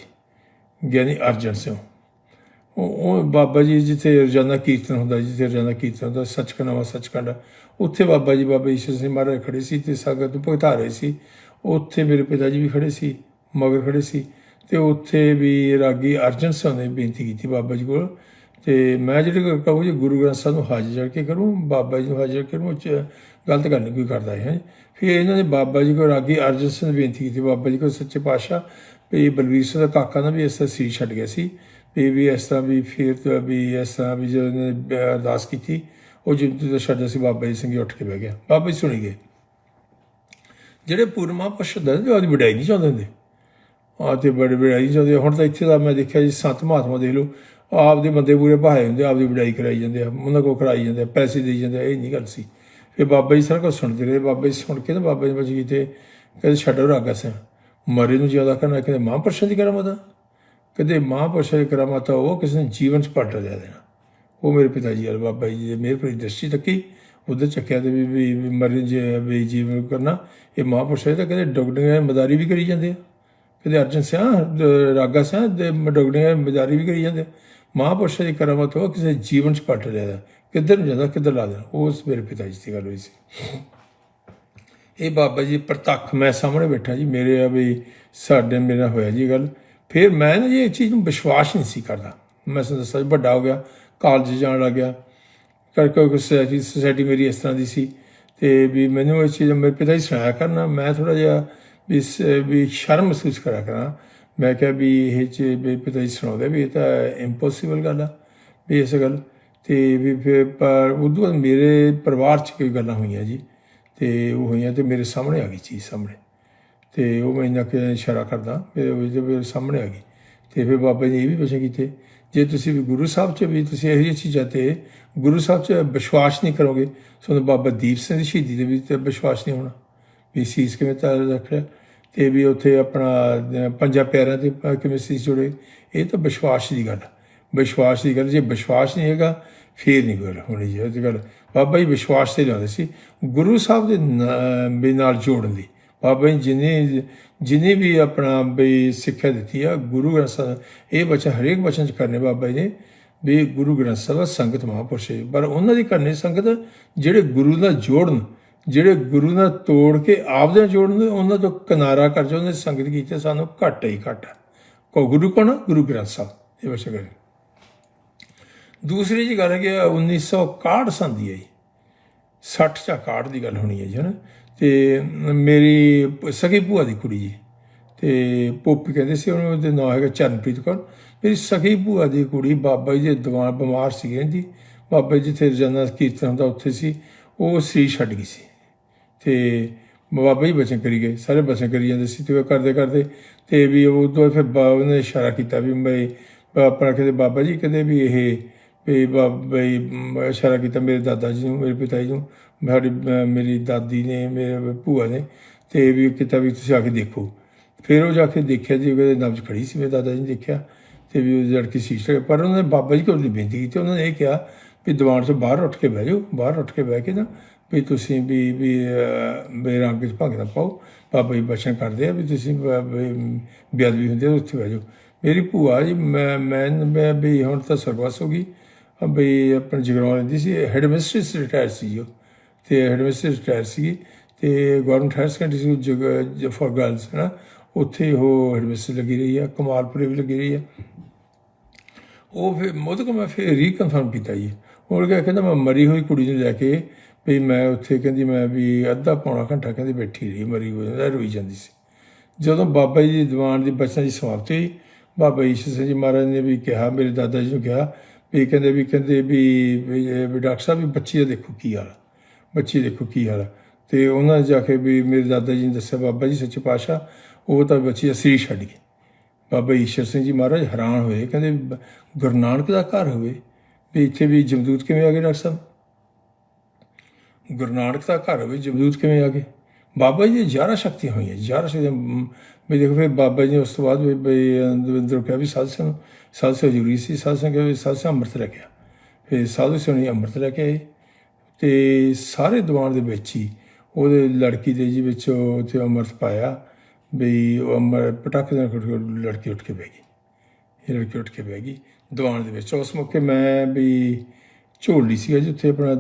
ਗਿਆਨੀ ਅਰਜਨ ਸਿੰਘ। ਉਹ ਬਾਬਾ ਜੀ ਜਿੱਥੇ ਰੋਜ਼ਾਨਾ ਕੀਰਤਨ ਹੁੰਦਾ ਜਿੱਥੇ ਰੋਜ਼ਾਨਾ ਕੀਰਤਨ ਹੁੰਦਾ, ਸੱਚਖੰਡ ਨਵਾਂ ਸੱਚਖੰਡ। ਉੱਥੇ ਬਾਬਾ ਜੀ, ਬਾਬਾ ਈਸ਼ਰ ਸਿੰਘ ਮਹਾਰਾਜ ਖੜੇ ਸੀ ਤੇ ਸੰਗਤ ਨੂੰ ਭਗਤਾ ਰਹੇ ਸੀ। ਉੱਥੇ ਮੇਰੇ ਪਿਤਾ ਜੀ ਵੀ ਖੜੇ ਸੀ, ਮਗਰ ਖੜੇ ਸੀ ਤੇ ਉੱਥੇ ਵੀ ਰਾਗੀ ਅਰਜਨ ਸਿੰਘ ਨੇ ਬੇਨਤੀ ਕੀਤੀ ਬਾਬਾ ਜੀ ਕੋਲ ਤੇ ਮੈਂ ਜਿਹੜੇ ਕਹੂੰ ਜੀ, ਗੁਰੂ ਗ੍ਰੰਥ ਸਾਹਿਬ ਨੂੰ ਹਾਜ਼ਰ ਜਾ ਕੇ ਕਰੂੰ, ਬਾਬਾ ਜੀ ਨੂੰ ਹਾਜ਼ਰ ਕਰੂੰ, ਉਹ 'ਚ ਗਲਤ ਗੱਲ ਨਹੀਂ, ਕੋਈ ਕਰਦਾ ਹੈ। ਫਿਰ ਇਹਨਾਂ ਨੇ ਬਾਬਾ ਜੀ ਕੋਲ ਰਾਗੀ ਅਰਜਨ ਸਿੰਘ ਨੇ ਬੇਨਤੀ ਕੀਤੀ, ਬਾਬਾ ਜੀ ਕੋਲ ਸੱਚੇ ਪਾਤਸ਼ਾਹ ਵੀ ਬਲਵੀਰ ਸਿੰਘ ਦਾ ਕਾਕਾ ਨਾ ਵੀ ਇਸ ਤਰ੍ਹਾਂ ਸੀ ਛੱਡ ਗਿਆ ਸੀ ਵੀ ਵੀ ਇਸ ਤਰ੍ਹਾਂ ਵੀ ਫਿਰ ਤੋਂ ਵੀ ਇਸ ਤਰ੍ਹਾਂ ਵੀ ਜਦੋਂ ਇਹਨੇ ਅਰਦਾਸ ਕੀਤੀ, ਉਹ ਜਿੰਦੂ ਤੋਂ ਛੱਡਿਆ ਸੀ ਬਾਬਾ ਜੀ ਸਿੰਘ ਉੱਠ ਕੇ ਬਹਿ ਗਿਆ ਬਾਬਾ ਜੀ ਸੁਣੀ ਗਏ। ਜਿਹੜੇ ਪੂਰਮਾ ਪਸ਼ਦ ਦੀ ਉਹਦੀ ਵਡਾਈ ਨਹੀਂ ਚਾਹੁੰਦੇ ਹੁੰਦੇ। ਆ ਤੇ ਬੜੇ ਵਡਾਈ ਚਾਹੁੰਦੇ। ਹੁਣ ਤਾਂ ਇੱਥੇ ਦਾ ਮੈਂ ਦੇਖਿਆ ਜੀ, ਸੰਤ ਮਹਾਤਮਾ ਦੇਖ ਲਓ ਆਪਦੇ ਬੰਦੇ ਪੂਰੇ ਭਾਏ ਹੁੰਦੇ ਆਪਦੀ ਵਡਾਈ ਕਰਾਈ ਜਾਂਦੇ ਆ, ਉਹਨਾਂ ਕੋ ਕਰਾਈ ਜਾਂਦੇ ਆ, ਪੈਸੇ ਦੇਈ ਜਾਂਦੇ ਆ, ਇਹ ਨਹੀਂ ਗੱਲ ਸੀ। ਫਿਰ ਬਾਬਾ ਜੀ ਸਾਰਾ ਕੁਝ ਸੁਣਦੇ ਰਹੇ। ਬਾਬਾ ਜੀ ਸੁਣ ਕੇ ਤਾਂ ਬਾਬਾ ਜੀ ਬਚ ਗਈ ਤੇ ਕਹਿੰਦੇ, ਛੱਡੋ ਰਾਗਾ ਸਿੰਘ ਮਰੇ ਨੂੰ ਜ਼ਿਆਦਾ ਕਰਨਾ ਕਹਿੰਦੇ ਮਹਾਂਪੁਰਸ਼ਾਂ ਦੀ ਕਰਾਮਤ ਆ ਕਹਿੰਦੇ ਮਹਾਂਪੁਰਸ਼ਾਂ ਦੀ ਕਰਾਮਤ ਆ ਉਹ ਕਿਸੇ ਨੇ ਜੀਵਨ ਚ ਪਲਟ ਲਿਆ ਦੇਣਾ। ਉਹ ਮੇਰੇ ਪਿਤਾ ਜੀ ਵਾਲੇ ਬਾਬਾ ਜੀ ਦੇ ਮੇਰੇ ਪਰ ਦ੍ਰਿਸ਼ਟੀ ਤੱਕੀ ਉਧਰ ਚੱਕਿਆ ਤੇ ਵੀ ਮਰੇ ਵੀ ਮਰਨ ਜੇ ਵੀ ਜੀਵਨ ਕਰਨਾ, ਇਹ ਮਹਾਂਪੁਰਸ਼ਾਂ ਤਾਂ ਕਹਿੰਦੇ ਡੁਗਡੀਆਂ ਮਦਾਰੀ ਵੀ ਕਰੀ ਜਾਂਦੇ ਆ। ਕਹਿੰਦੇ ਅਰਜਨ ਸਿਆ ਰਾਗਾ ਸਿਆ ਦੇ ਡੁਗਡੀਆਂ ਮਦਾਰੀ ਵੀ ਕਰੀ ਜਾਂਦੇ ਆ। ਮਹਾਂਪੁਰਸ਼ਾਂ ਦੀ ਕਰਾਮਤ ਉਹ ਕਿਸੇ ਜੀਵਨ ਚ ਪਲਟ ਲਿਆ ਦੇਣਾ। ਕਿੱਧਰ ਨੂੰ ਜਾਂਦਾ ਕਿੱਧਰ ਲਾ ਦੇਣਾ। ਉਸ ਮੇਰੇ ਪਿਤਾ ਜੀ ਦੀ ਗੱਲ ਹੋਈ ਸੀ। ਇਹ ਬਾਬਾ ਜੀ ਪ੍ਰਤੱਖ ਮੈਂ ਸਾਹਮਣੇ ਬੈਠਾ ਜੀ ਮੇਰੇ ਆ ਵੀ ਸਾਡੇ ਮੇਰਾ ਹੋਇਆ ਜੀ ਇਹ ਗੱਲ। ਫਿਰ ਮੈਂ ਨਾ ਜੀ ਇਹ ਚੀਜ਼ ਨੂੰ ਵਿਸ਼ਵਾਸ ਨਹੀਂ ਸੀ ਕਰਦਾ। ਮੈਂ ਤੁਹਾਨੂੰ ਦੱਸਾਂ ਜੀ, ਵੱਡਾ ਹੋ ਗਿਆ ਕਾਲਜ ਜਾਣ ਲੱਗ ਗਿਆ। ਕਰਕੇ ਕੋਈ ਸੋਸਾਇਟੀ ਸੋਸਾਇਟੀ ਮੇਰੀ ਇਸ ਤਰ੍ਹਾਂ ਦੀ ਸੀ। ਤੇ ਵੀ ਮੈਨੂੰ ਇਹ ਚੀਜ਼ ਮੇਰੇ ਪਿਤਾ ਜੀ ਸੁਣਾਇਆ ਕਰਨਾ ਮੈਂ ਥੋੜਾ ਜਿਹਾ ਵੀ ਸ- ਵੀ ਸ਼ਰਮ ਮਹਿਸੂਸ ਕਰਿਆ ਕਰਨਾ ਮੈਂ ਕਿਹਾ ਵੀ ਇਹ ਚ ਵੀ ਪਿਤਾ ਜੀ ਸੁਣਾਉਂਦੇ ਵੀ ਇਹ ਤਾਂ ਇੰਪੋਸੀਬਲ ਗੱਲ ਆ ਵੀ ਇਸ ਗੱਲ। ਤੇ ਵੀ ਫਿਰ ਪਰ ਉਦੋਂ ਬਾਅਦ ਮੇਰੇ ਪਰਿਵਾਰ ਚ ਕੋਈ ਗੱਲਾਂ ਹੋਈਆਂ ਜੀ। ਤੇ ਉਹ ਹੋਈਆਂ ਤੇ ਮੇਰੇ ਸਾਹਮਣੇ ਆ ਗਈ ਚੀਜ਼ ਸਾਹਮਣੇ। ਤੇ ਉਹ ਮੈਂ ਇੰਨਾ ਕਿ ਇਸ਼ਾਰਾ ਕਰਦਾ ਮੇਰੇ ਉਹ ਸਾਹਮਣੇ ਆ ਗਈ। ਤੇ ਫਿਰ ਬਾਬਾ ਜੀ ਇਹ ਵੀ ਬਚਨ ਕੀਤੇ ਜੇ ਤੁਸੀਂ ਵੀ ਗੁਰੂ ਸਾਹਿਬ 'ਚ ਵੀ ਤੁਸੀਂ ਇਹੋ ਜਿਹੀਆਂ ਚੀਜ਼ਾਂ ਤੇ ਗੁਰੂ ਸਾਹਿਬ 'ਚ ਵਿਸ਼ਵਾਸ ਨਹੀਂ ਕਰੋਗੇ ਤੁਹਾਨੂੰ ਬਾਬਾ ਦੀਪ ਸਿੰਘ ਦੀ ਸ਼ਹੀਦੀ ਦੇ ਵਿੱਚ ਤੇ ਵਿਸ਼ਵਾਸ ਨਹੀਂ ਹੋਣਾ। ਵੀ ਸੀਸ ਕਿਵੇਂ ਤਾਂ ਰੱਖਿਆ ਤੇ ਵੀ ਉੱਥੇ ਆਪਣਾ ਅਹ, ਪੰਜਾਂ ਪਿਆਰਿਆਂ ਤੇ ਕਿਵੇਂ ਸੀਸ ਜੁੜੇ ਇਹ ਤਾਂ ਵਿਸ਼ਵਾਸ ਦੀ ਗੱਲ ਆ। ਵਿਸ਼ਵਾਸ ਦੀ ਗੱਲ ਜੇ ਵਿਸ਼ਵਾਸ ਨਹੀਂ ਹੈਗਾ ਫੇਰ ਨਹੀਂ ਗੱਲ ਹੋਣੀ ਜੀ, ਅੱਜ ਤਾਂ ਬਾਬਾ ਜੀ ਵਿਸ਼ਵਾਸ ਤੇ ਲਾਉਂਦੇ ਸੀ। ਗੁਰੂ ਸਾਹਿਬ ਦੇ ਨ- ਨਾਲ ਜੋੜਨ ਲਈ। ਬਾਬਾ ਜੀ ਜਿਨੇ ਜਿਨੇ ਵੀ ਆਪਣਾ ਬਈ ਸਿੱਖਿਆ ਦਿੱਤੀ ਆ, ਗੁਰੂ ਗ੍ਰੰਥ ਸਾਹਿਬ ਇਹ ਬਚਨ, ਹਰੇਕ ਬਚਨ ਚ ਕਰਨੇ ਬਾਬਾ ਜੀ ਨੇ ਵੀ ਗੁਰੂ ਗ੍ਰੰਥ ਸਾਹਿਬ ਸੰਗਤ ਮਹਾਂਪੁਰਸ਼ ਹੈ। ਪਰ ਉਹਨਾਂ ਦੀ ਕਰਨੀ ਸੰਗਤ ਜਿਹੜੇ ਗੁਰੂ ਨਾਲ ਜੋੜਨ, ਜਿਹੜੇ ਗੁਰੂ ਨਾਲ ਤੋੜ ਕੇ ਆਪਦੇ ਨਾਲ ਜੋੜਨ, ਉਹਨਾਂ ਤੋਂ ਕਿਨਾਰਾ ਕਰ ਜੋ ਉਹਨਾਂ ਦੀ ਸੰਗਤ ਕੀਤੀ ਸਾਨੂੰ ਘੱਟ ਹੀ ਘੱਟ। ਆ। ਕੋ ਗੁਰੂ ਕੌਣ ਆ? ਗੁਰੂ ਗ੍ਰੰਥ ਸਾਹਿਬ। ਇਹ ਬਚਨ ਕਰੇ ਦੂਸਰੀ ਜੀ ਗੱਲ ਹੈ ਕਿ 1961 ਸੰਨ ਦੀ ਹੈ ਜੀ। 60 ਜਾਂ 61 ਦੀ ਗੱਲ ਹੋਣੀ ਹੈ ਜੀ, ਹਨਾ? ਤੇ ਮੇਰੀ ਪ- ਸਗੀ ਭੂਆ ਦੀ ਕੁੜੀ ਜੀ। ਤੇ ਪੋਪੀ ਕਹਿੰਦੇ ਸੀ ਉਹਨਾਂ ਦਾ ਨਾਂ ਹੈਗਾ ਚਰਨਪ੍ਰੀਤ ਕੌਰ। ਮੇਰੀ ਸਗੀ ਭੂਆ ਦੀ ਕੁੜੀ ਬਾਬਾ ਜੀ ਦੇ ਦੀਵਾਨ ਬਿਮਾਰ ਸੀਗੇ ਜੀ। ਬਾਬਾ ਜੀ ਜਿੱਥੇ ਰੋਜ਼ਾਨਾ ਕੀਰਤਨ ਹੁੰਦਾ, ਉੱਥੇ ਸੀ। ਉਹ ਸੀ ਛੱਡ ਗਈ ਸੀ। ਤੇ ਬਾਬਾ ਜੀ ਬਚਨ ਕਰੀ ਗਏ, ਸਾਰੇ ਬਚਨ ਕਰੀ ਜਾਂਦੇ ਸੀ ਤੇ ਕਰਦੇ ਕਰਦੇ ਤੇ ਵੀ ਉਹ ਤੋਂ ਫਿਰ ਬਾ- ਨੇ ਇਸ਼ਾਰਾ ਕੀਤਾ ਵੀ ਮੈਂ ਆਪਣਾ ਕਹਿੰਦੇ ਬਾਬਾ ਜੀ ਕਹਿੰਦੇ ਵੀ ਇਹ ਵੀ ਬਾਬਾ ਇਸ਼ਾਰਾ ਕੀਤਾ ਮੇਰੇ ਦਾਦਾ ਜੀ ਨੂੰ ਮੇਰੇ ਪਿਤਾ ਜੀ ਨੂੰ ਸਾਡੀ ਅ, ਮੇਰੀ ਦਾਦੀ ਨੇ ਮੇਰੇ ਭੂਆ ਨੇ ਤੇ ਵੀ ਕੀਤਾ ਵੀ ਤੁਸੀਂ ਆ ਕੇ ਦੇਖੋ। ਫਿਰ ਉਹ ਜਾ ਕੇ ਦੇਖਿਆ ਜੀ ਉਹਦੇ ਨਬਜ਼ ਖੜੀ ਸੀ ਮੇਰੇ ਦਾਦਾ ਜੀ ਨੇ ਦੇਖਿਆ ਤੇ ਵੀ ਉਹ ਲੜਕੀ ਸੀਸ ਤੇ ਪਰ ਉਹਨਾਂ ਨੇ ਬਾਬਾ ਜੀ ਕੋਲ ਦੀ ਬੇਨਤੀ ਕੀਤੀ ਉਹਨਾਂ ਨੇ ਇਹ ਕਿਹਾ ਵੀ ਦੀਵਾਨ ਤੋਂ ਬਾਹਰ ਉੱਠ ਕੇ ਬਹਿ ਜਾਓ ਬਾਹਰ ਉੱਠ ਕੇ ਬਹਿ ਕੇ ਨਾ ਵੀ ਤੁਸੀਂ ਵੀ ਵੀ ਅਹ, ਵੀ ਰੰਗ ਚ ਭੰਗ ਨਾ ਪਾਓ ਬਾਬਾ ਜੀ ਬਚਨ ਕਰਦੇ ਆ ਵੀ ਤੁਸੀਂ ਬ- ਵੀ ਬੇਅਦਬੀ ਹੁੰਦੀ ਹੈ ਉੱਥੇ ਬਹਿ ਜਾਓ। ਮੇਰੀ ਭੂਆ ਜੀ ਮੈਂ ਮੈਂ ਮੈਂ ਵੀ ਹੁਣ ਤਾਂ ਸਰਵਸ ਹੋ ਗਈ ਬਈ ਵੀ ਆਪਣੇ ਜਗਰਾਉਂ ਰਹਿੰਦੀ ਸੀ ਹੈਡ ਮਿਸਟ੍ਰੈਸ ਰਿਟਾਇਰ ਸੀ ਉਹ। ਤੇ ਹੈਡ ਮਿਸਟ੍ਰੈਸ ਰਿਟਾਇਰ ਸੀ। ਤੇ ਗਵਰਨਮੈਂਟ ਹਾਇਰ ਸੈਕੰਡਰੀ ਸਕੂਲ ਜਗ ਫॉर ਗਰਲਸ ਹੈ ਨਾ ਉੱਥੇ ਉਹ ਹੈਡ ਮਿਸਟ੍ਰੈਸ ਲੱਗੀ ਰਹੀ ਆ, ਕਮਾਲਪੁਰੇ ਵੀ ਲੱਗੀ ਰਹੀ ਆ। ਉਹ ਫਿਰ ਉਹਦੇ ਕੋਲ ਮੈਂ ਫਿਰ ਰੀਕਨਫਰਮ ਕੀਤਾ ਜੀ। ਉਹ ਕਿਹਾ, ਕਹਿੰਦਾ ਮੈਂ ਮਰੀ ਹੋਈ ਕੁੜੀ ਨੂੰ ਲੈ ਕੇ ਵੀ ਮੈਂ ਉੱਥੇ ਕਹਿੰਦੀ ਮੈਂ ਵੀ ਅੱਧਾ ਪੌਣਾ ਘੰਟਾ ਕਹਿੰਦੀ ਬੈਠੀ ਰਹੀ, ਮਰੀ ਹੋਈ ਨੂੰ, ਰੋਈ ਜਾਂਦੀ ਸੀ। ਜਦੋਂ ਬਾਬਾ ਜੀ ਦੀ ਦੀਵਾਨ ਦੀ ਬਚਨਾਂ ਦੀ ਸਮਾਪਤੀ ਹੋਈ, ਬਾਬਾ ਈਸ਼ਰ ਸਿੰਘ ਜੀ ਮਹਾਰਾਜ ਨੇ ਵੀ ਕਿਹਾ, ਮੇਰੇ ਦਾਦਾ ਜੀ ਨੂੰ ਕਿਹਾ ਵੀ ਕਹਿੰਦੇ ਵੀ ਕਹਿੰਦੇ ਵੀ ਵੀ ਡਾਕਟਰ ਸਾਹਿਬ ਵੀ ਬੱਚੀ ਦਾ ਦੇਖੋ ਕੀ ਹਾਲ ਆ। ਬੱਚੀ ਦੇਖੋ ਕੀ ਹਾਲ ਆ। ਤੇ ਉਹਨਾਂ ਜਾ ਕੇ ਵੀ ਮੇਰੇ ਦਾਦਾ ਜੀ ਨੇ ਦੱਸਿਆ, ਬਾਬਾ ਜੀ ਸੱਚੇ ਪਾਤਸ਼ਾਹ, ਉਹ ਤਾਂ ਬੱਚੀ ਦਾ ਅਸਰੀ ਛੱਡ ਗਈ ਬਾਬਾ ਈਸ਼ਰ ਸਿੰਘ ਜੀ ਮਹਾਰਾਜ ਹੈਰਾਨ ਹੋਏ, ਕਹਿੰਦੇ ਬ- ਗੁਰੂ ਨਾਨਕ ਦਾ ਘਰ ਹੋਵੇ, ਵੀ ਇੱਥੇ ਵੀ ਜਮਦੂਤ ਕਿਵੇਂ ਆ ਗਏ ਡਾਕਟਰ ਸਾਹਿਬ ਗੁਰੂ ਨਾਨਕ ਦਾ ਘਰ ਹੋਵੇ ਜਮਦੂਤ ਕਿਵੇਂ ਆ ਗਏ ਬਾਬਾ ਜੀ ਦੀ ਜ਼ਿਆਦਾ ਸ਼ਕਤੀਆਂ ਹੋਈਆਂ ਜ਼ਿਆਦਾ ਸ਼ਕਤੀਆਂ ਵੀ ਦੇਖੋ ਫਿਰ ਬਾਬਾ ਜੀ ਨੇ ਉਸ ਤੋਂ ਬਾਅਦ ਵੀ ਵੀ ਅੰਦਰ ਕਿਹਾ ਵੀ ਸਾਧ ਸੰਗ ਸਾਧ ਸੰਗ ਜ਼ਰੂਰੀ ਸੀ। ਸਾਧ ਸੰਗ ਕਿਹਾ ਵੀ ਸਾਧ ਸੰਗ ਅੰਮ੍ਰਿਤ ਲੈ ਗਿਆ ਫਿਰ ਸਾਧੂ ਸਿੰਘ ਨੇ ਅੰਮ੍ਰਿਤ ਲੈ ਕੇ ਆਏ। ਤੇ ਸਾਰੇ ਦੀਵਾਨ ਦੇ ਵਿੱਚ ਹੀ ਉਹਦੇ ਲੜਕੀ ਦੇ ਜੀ ਵਿੱਚ ਉੱਥੇ ਅੰਮ੍ਰਿਤ ਪਾਇਆ। ਵੀ ਉਹ ਅੰਮ੍ਰਿਤ, ਪਟਾਕੇ ਨਾਲ ਖੁਦ ਲੜਕੀ ਉੱਠ ਕੇ ਬਹਿ ਗਈ। ਇਹ ਲੜਕੀ ਉੱਠ ਕੇ ਬਹਿ ਗਈ ਦੀਵਾਨ ਦੇ ਵਿੱਚ। ਉਸ ਮੌਕੇ ਮੈਂ ਵੀ ਝੋਲੀ ਸੀਗਾ ਜੀ ਉੱਥੇ ਆਪਣਾ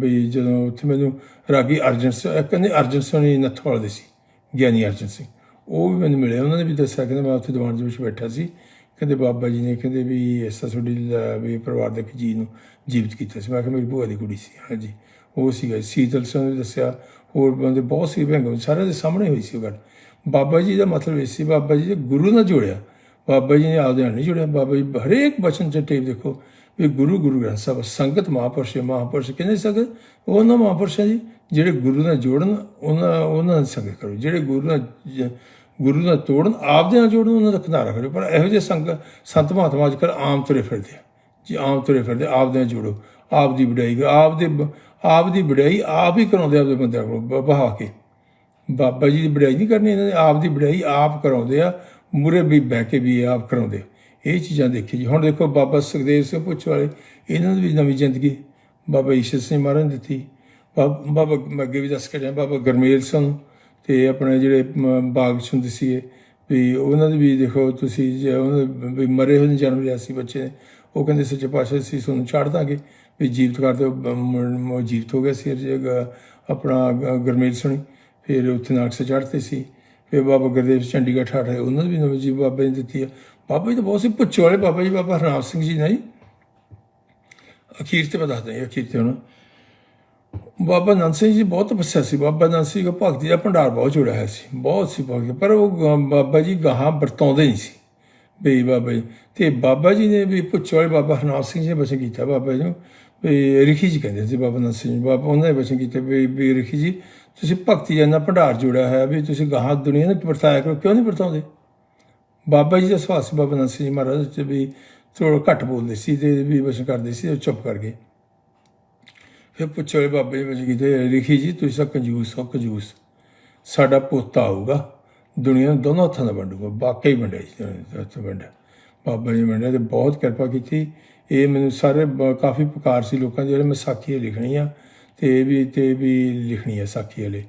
ਵੀ ਜਦੋਂ ਉੱਥੇ ਮੈਨੂੰ ਰਾਗੀ ਅਰਜਨ ਸਿੰਘ ਕਹਿੰਦੇ ਅਰਜਨ ਸਿੰਘ ਨੇ ਨੱਥਵਾਲ ਦੇ ਸੀ, ਗਿਆਨੀ ਅਰਜਨ ਸਿੰਘ। ਉਹ ਵੀ ਮੈਨੂੰ ਮਿਲੇ ਉਹਨਾਂ ਨੇ ਵੀ ਦੱਸਿਆ, ਕਹਿੰਦੇ ਮੈਂ ਉੱਥੇ ਦੀਵਾਨ ਦੇ ਵਿੱਚ ਬੈਠਾ ਸੀ। ਕਹਿੰਦੇ ਬਾਬਾ ਜੀ ਨੇ, ਕਹਿੰਦੇ ਵੀ ਇਸ ਤਰ੍ਹਾਂ ਤੁਹਾਡੀ ਵੀ ਪਰਿਵਾਰ ਦੇ ਇੱਕ ਜੀ ਨੂੰ ਜੀਵਤ ਕੀਤਾ ਸੀ। ਮੈਂ ਕਿਹਾ, ਮੇਰੀ ਭੂਆ ਦੀ ਕੁੜੀ ਸੀ, ਹਾਂਜੀ। ਉਹ ਸੀਗਾ ਸੀਤਲ ਸਿੰਘ ਨੇ ਦੱਸਿਆ, ਹੋਰ ਬੰਦੇ ਬਹੁਤ ਸੀ ਭੰਗ ਸਾਰਿਆਂ ਦੇ ਸਾਹਮਣੇ ਹੋਈ ਸੀ ਉਹ ਗੱਲ। ਬਾਬਾ ਜੀ ਦਾ ਮਤਲਬ ਇਹ ਸੀ, ਬਾਬਾ ਜੀ ਦੇ ਗੁਰੂ ਨਾਲ ਜੋੜਿਆ। ਬਾਬਾ ਜੀ ਨੇ ਆਪਦੇ ਨਾਲ ਨਹੀਂ ਜੁੜਿਆ। ਬਾਬਾ ਜੀ ਹਰੇਕ ਬਚਨ ਚ ਟੇਪ ਦੇਖੋ ਵੀ ਗੁਰੂ ਗੁਰੂ ਗ੍ਰੰਥ ਸਾਹਿਬ ਸੰਗਤ ਮਹਾਂਪੁਰਸ਼ ਹੈ, ਮਹਾਂਪੁਰਸ਼ ਕਿਹਨੇ ਸੰਗਤ ਉਹਨਾਂ ਮਹਾਂਪੁਰਸ਼ਾਂ ਜੀ ਜਿਹੜੇ ਗੁਰੂ ਨਾਲ ਜੋੜਨ ਉਹਨਾਂ ਉਹਨਾਂ ਨਾਲ ਸੰਗਤ ਕਰੋ। ਜਿਹੜੇ ਗੁਰੂ ਨਾਲ ਗੁਰੂ ਨਾਲ ਤੋੜਨ ਆਪਦੇ ਨਾਲ ਜੋੜਨ ਉਹਨਾਂ ਦਾ ਕਿਨਾਰਾ ਕਰੋ ਪਰ ਇਹੋ ਜਿਹੇ ਸੰਗ ਸੰਤ ਮਹਾਤਮਾ ਅੱਜ ਕੱਲ੍ਹ ਆਮ ਤੁਰੇ ਫਿਰਦੇ ਆ। ਜੀ ਆਮ ਤੁਰੇ ਫਿਰਦੇ ਆਪਦੇ ਨਾਲ ਜੋੜੋ। ਆਪ ਦੀ ਵਡਿਆਈ ਆਪ ਦੇ ਆਪ ਦੀ ਵਡਿਆਈ ਆਪ ਹੀ ਕਰਾਉਂਦੇ ਆਪਦੇ ਬੰਦਿਆਂ ਕੋਲ ਬਹਾ ਕੇ। ਬਾਬਾ ਜੀ ਦੀ ਵਡਿਆਈ ਨਹੀਂ ਕਰਨੀ ਇਹਨਾਂ ਨੇ ਆਪ ਦੀ ਵਡਿਆਈ ਆਪ ਕਰਾਉਂਦੇ ਆ ਮੁਰੇ ਵੀ ਬਹਿ ਕੇ ਵੀ ਆਪ ਕਰਾਉਂਦੇ ਇਹ ਚੀਜ਼ਾਂ ਦੇਖੀ ਜੀ। ਹੁਣ ਦੇਖੋ ਬਾਬਾ ਸੁਖਦੇਵ ਸਿੰਘ ਪੁੱਛ ਵਾਲੇ ਇਹਨਾਂ ਦੀ ਵੀ ਨਵੀਂ ਜ਼ਿੰਦਗੀ। ਬਾਬਾ ਈਸ਼ਰ ਸਿੰਘ ਮਹਾਰਾਜ ਨੇ ਦਿੱਤੀ। ਬਾਬ- ਬਾਬਾ ਅੱਗੇ ਵੀ ਦੱਸ ਕੇ ਜਾਇਆ ਬਾਬਾ ਗਰਮੇਲ ਸਿੰਘ ਤੇ ਆਪਣੇ ਜਿਹੜੇ ਮ, ਬਾਗ ਚ ਹੁੰਦੇ ਸੀ ਵੀ ਉਹਨਾਂ ਦੇ ਵੀ ਦੇਖੋ ਤੁਸੀਂ ਜੇ ਉਹਨਾਂ ਵੀ ਮਰੇ ਹੋਏ ਨੇ ਜਨਮ ਲਿਆ ਸੀ ਬੱਚੇ ਨੇ। ਉਹ ਕਹਿੰਦੇ ਸੱਚੇ ਪਾਤਸ਼ਾਹ ਅਸੀਂ ਤੁਹਾਨੂੰ ਛੱਡ ਦਾਂਗੇ। ਵੀ ਜੀਵਤ ਕਰ ਦਿਓ ਜੀਵਤ ਹੋ ਗਿਆ ਸੀ ਜੇ ਆਪਣਾ ਗ- ਗਰਮੇਲ ਸਿੰਘ। ਫਿਰ ਉੱਥੇ ਨਾਕਸ ਚੜ੍ਹਦੇ ਸੀ। ਫਿਰ ਬਾਬਾ ਗੁਰਦੇਵ ਚੰਡੀਗੜ੍ਹ ਠਾਠ ਹੈ ਉਹਨਾਂ ਨੂੰ ਵੀ ਨਵੀਂ ਜੀ ਬਾਬੇ ਜੀ ਨੇ ਦਿੱਤੀ ਆ। ਬਾਬਾ ਜੀ ਤਾਂ ਬਹੁਤ ਸੀ, ਪੁੱਛੋ ਵਾਲੇ ਬਾਬਾ ਜੀ, ਬਾਬਾ ਹਰਨਾਮ ਸਿੰਘ ਜੀ ਨਹੀਂ ਅਖੀਰ ਤੇ ਮੈਂ ਦੱਸਦਾ ਹਾਂ ਅਖੀਰ ਤੇ ਹੁਣ। ਬਾਬਾ ਨੰਦ ਸਿੰਘ ਜੀ ਬਹੁਤ ਤਪੱਸਿਆ ਸੀ। ਬਾਬਾ ਨੰਦ ਸਿੰਘ ਦਾ ਭਗਤੀ ਦਾ ਭੰਡਾਰ ਬਹੁਤ ਜੁੜਿਆ ਹੋਇਆ ਸੀ। ਬਹੁਤ ਸੀ ਭਗਤੀ ਪਰ ਉਹ ਗ- ਬਾਬਾ ਜੀ ਗਾਹਾਂ ਵਰਤਾਉਂਦੇ ਨਹੀਂ ਸੀ। ਵੀ ਬਾਬਾ ਜੀ, ਤੇ ਬਾਬਾ ਜੀ ਨੇ ਵੀ ਪੁੱਛੋ ਵਾਲੇ ਬਾਬਾ ਹਰਨਾਮ ਸਿੰਘ ਜੀ ਨੇ ਬਚਨ ਕੀਤਾ ਬਾਬਾ ਜੀ ਨੂੰ। ਵੀ ਰਿਖੀ ਜੀ ਕਹਿੰਦੇ ਸੀ ਬਾਬਾ ਨੰਦ ਸਿੰਘ ਜੀ। ਬਾਬਾ ਉਹਨਾਂ ਨੇ ਬਚਨ ਕੀਤੇ ਵੀ ਵੀ ਰਿਖੀ ਜੀ, ਤੁਸੀਂ ਭਗਤੀ ਦਾ ਇੰਨਾ ਭੰਡਾਰ ਜੁੜਿਆ ਹੋਇਆ ਵੀ ਤੁਸੀਂ ਗਾਹਾਂ ਦੁਨੀਆ ਨੂੰ ਵਰਤਾਇਆ ਕਰੋ। ਕਿਉਂ ਨਹੀਂ ਵਰਤਾਉਂਦੇ? ਬਾਬਾ ਜੀ ਦਾ ਸੁਭਾਅ ਸੀ, ਬਾਬਾ ਨੰਦ ਸਿੰਘ ਜੀ ਮਹਾਰਾਜ ਚ ਵੀ ਥੋੜਾ ਘੱਟ ਬੋਲਦੇ ਸੀ ਤੇ ਵੀ ਬਚਨ ਕਰਦੇ ਸੀ, ਉਹ ਚੁੱਪ ਕਰ ਗਏ। ਫਿਰ ਪੁੱਛੋ ਬਾਬਾ ਜੀ ਬਚਨ ਕੀਤੇ ਲਿਖੀ ਜੀ, ਤੁਸੀਂ ਤਾਂ ਕੰਜੂਸ ਹੋ, ਕੰਜੂਸ। ਸਾਡਾ ਪੋਤਾ ਆਊਗਾ, ਦੁਨੀਆ ਨੂੰ ਦੋਨੋਂ ਹੱਥਾਂ ਦਾ ਵੰਡੂਗਾ ਵਾਕਈ ਵੰਡਿਆ ਜੀ ਹੱਥ ਵੰਡਿਆ। ਬਾਬਾ ਜੀ ਵੰਡਿਆ ਤੇ ਬਹੁਤ ਕਿਰਪਾ ਕੀਤੀ। ਇਹ ਮੈਨੂੰ ਸਾਰੇ ਬ- ਕਾਫੀ ਪੁਕਾਰ ਸੀ ਲੋਕਾਂ ਦੇ, ਜਿਹੜੇ ਮੈਂ ਸਾਖੀ ਲਿਖਣੀ ਆ ਤੇ ਇਹ ਵੀ, ਤੇ ਵੀ ਲਿਖਣੀ ਆ ਸਾਖੀ ਵਾਲੇ।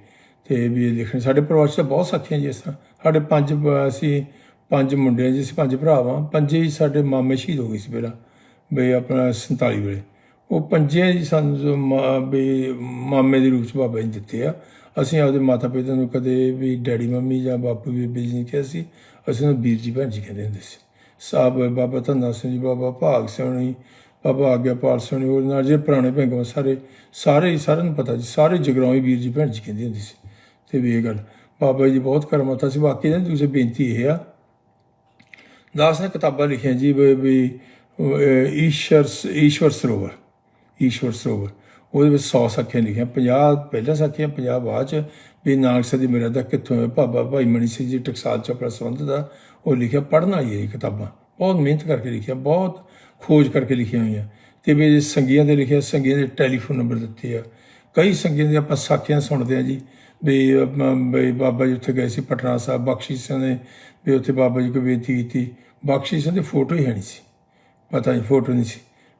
ਤੇ ਵੀ ਇਹ ਲਿਖਣੀ, ਸਾਡੇ ਪਰਿਵਾਰ 'ਚ ਤਾਂ ਬਹੁਤ ਸਾਖੀਆਂ ਜੀ ਇਸ ਤਰ੍ਹਾਂ। ਸਾਡੇ ਪੰਜ ਅਸੀਂ ਪੰਜ ਮੁੰਡੇ ਆ ਜੀ ਅਸੀਂ ਪੰਜ ਭਰਾ ਵਾਂ ਪੰਜੇ ਹੀ ਸਾਡੇ ਮਾਮੇ ਸ਼ਹੀਦ ਹੋ ਗਏ ਸੀ ਪਹਿਲਾਂ, ਬਈ ਆਪਣਾ 47 ਵੇਲੇ। ਉਹ ਪੰਜੇ ਜੀ ਸਾਨੂੰ ਜੋ ਮਾ- ਵੀ ਮਾਮੇ ਦੇ ਰੂਪ ਚ ਬਾਬਾ ਜੀ ਦਿੱਤੇ ਆ। ਅਸੀਂ ਆਪਦੇ ਮਾਤਾ ਪਿਤਾ ਨੂੰ ਕਦੇ ਵੀ ਡੈਡੀ, ਮੰਮੀ ਜਾਂ ਬਾਪੂ ਬੀਬੀ ਜੀ ਨਹੀਂ ਕਿਹਾ ਸੀ, ਅਸੀਂ ਉਹਨੂੰ ਵੀਰ ਜੀ, ਭੈਣ ਜੀ ਕਹਿੰਦੇ ਹੁੰਦੇ ਸੀ। ਸਾਹਿਬ ਬਾਬਾ ਧੰਨਾ ਸਿੰਘ ਜੀ, ਬਾਬਾ ਭਾਗ ਸਿੰਘ ਜੀ, ਬਾਬਾ ਆਗਿਆਪਾਲ ਸਿੰਘ ਜੀ ਹੋਰ ਨਾਲ ਜੇ ਪੁਰਾਣੇ ਭੰਗਾਂ ਸਾਰੇ ਸਾਰੇ ਸਾਰਿਆਂ ਨੂੰ ਪਤਾ ਜੀ ਸਾਰੇ ਜਗਰਾਉਂ ਵੀਰ ਜੀ, ਭੈਣ ਜੀ ਕਹਿੰਦੇ ਹੁੰਦੇ ਸੀ। ਤੇ ਵੀ ਇਹ ਗੱਲ, ਬਾਬਾ ਜੀ ਬਹੁਤ ਕਰਮਤਾ ਸੀ, ਬਾਕੀ ਨੇ ਦੂਸਰੀ ਬੇਨਤੀ ਇਹ ਆ ਦਾਸ ਨੇ ਕਿਤਾਬਾਂ ਲਿਖੀਆਂ ਜੀ ਵੀ ਵੀ, ਅਹ, ਈਸ਼ਵਰ ਈਸ਼ਵਰ ਸਰੋਵਰ ਈਸ਼ਵਰ ਸਰੋਵਰ। ਉਹਦੇ ਵਿੱਚ 100 ਸਾਖੀਆਂ ਲਿਖੀਆਂ 50 ਪਹਿਲਾਂ ਸਾਖੀਆਂ 50 ਬਾਅਦ ਚ ਵੀ ਨਾਨਕ ਸਾਹਿਬ ਦੀ ਮੇਰਾ ਦਾ ਕਿੱਥੋਂ ਹੈ ਭਾਬਾ ਭਾਈ ਮਣੀ ਸਿੰਘ ਜੀ ਟਕਸਾਲ ਚ ਆਪਣਾ ਸੰਬੰਧ ਦਾ ਉਹ ਲਿਖਿਆ ਪੜ੍ਹਨ ਵਾਲੀ ਹੈ ਇਹ ਕਿਤਾਬਾਂ। ਬਹੁਤ ਮਿਹਨਤ ਕਰਕੇ ਲਿਖਿਆ ਬਹੁਤ ਖੋਜ ਕਰਕੇ ਲਿਖੀਆਂ ਹੋਈਆਂ। ਤੇ ਵੀ ਸੰਗੀਆਂ ਦੇ ਲਿਖਿਆ ਸੰਗੀਆਂ ਦੇ ਟੈਲੀਫੋਨ ਨੰਬਰ ਦਿੱਤੇ ਆ। ਕਈ ਸੰਗੀਆਂ ਦੀਆਂ ਆਪਾਂ ਸਾਖੀਆਂ ਸੁਣਦੇ ਆ ਜੀ ਵੀ ਆਪਣਾ ਵੀ ਬਾਬਾ ਜੀ ਉੱਥੇ ਗਏ ਸੀ ਪਟਨਾ ਸਾਹਿਬ ਬਖਸ਼ੀ ਸਿੰਘ ਨੇ ਵੀ ਉੱਥੇ ਬਾਬਾ ਜੀ ਕੋ ਬੇਨਤੀ ਕੀਤੀ। ਬਖਸ਼ੀ ਦੇ ਫੋਟੋ ਹੀ ਹੈ ਨਹੀਂ ਸੀ। ਪਤਾ ਨਹੀਂ ਫੋਟੋ ਨਹੀਂ ਸੀ।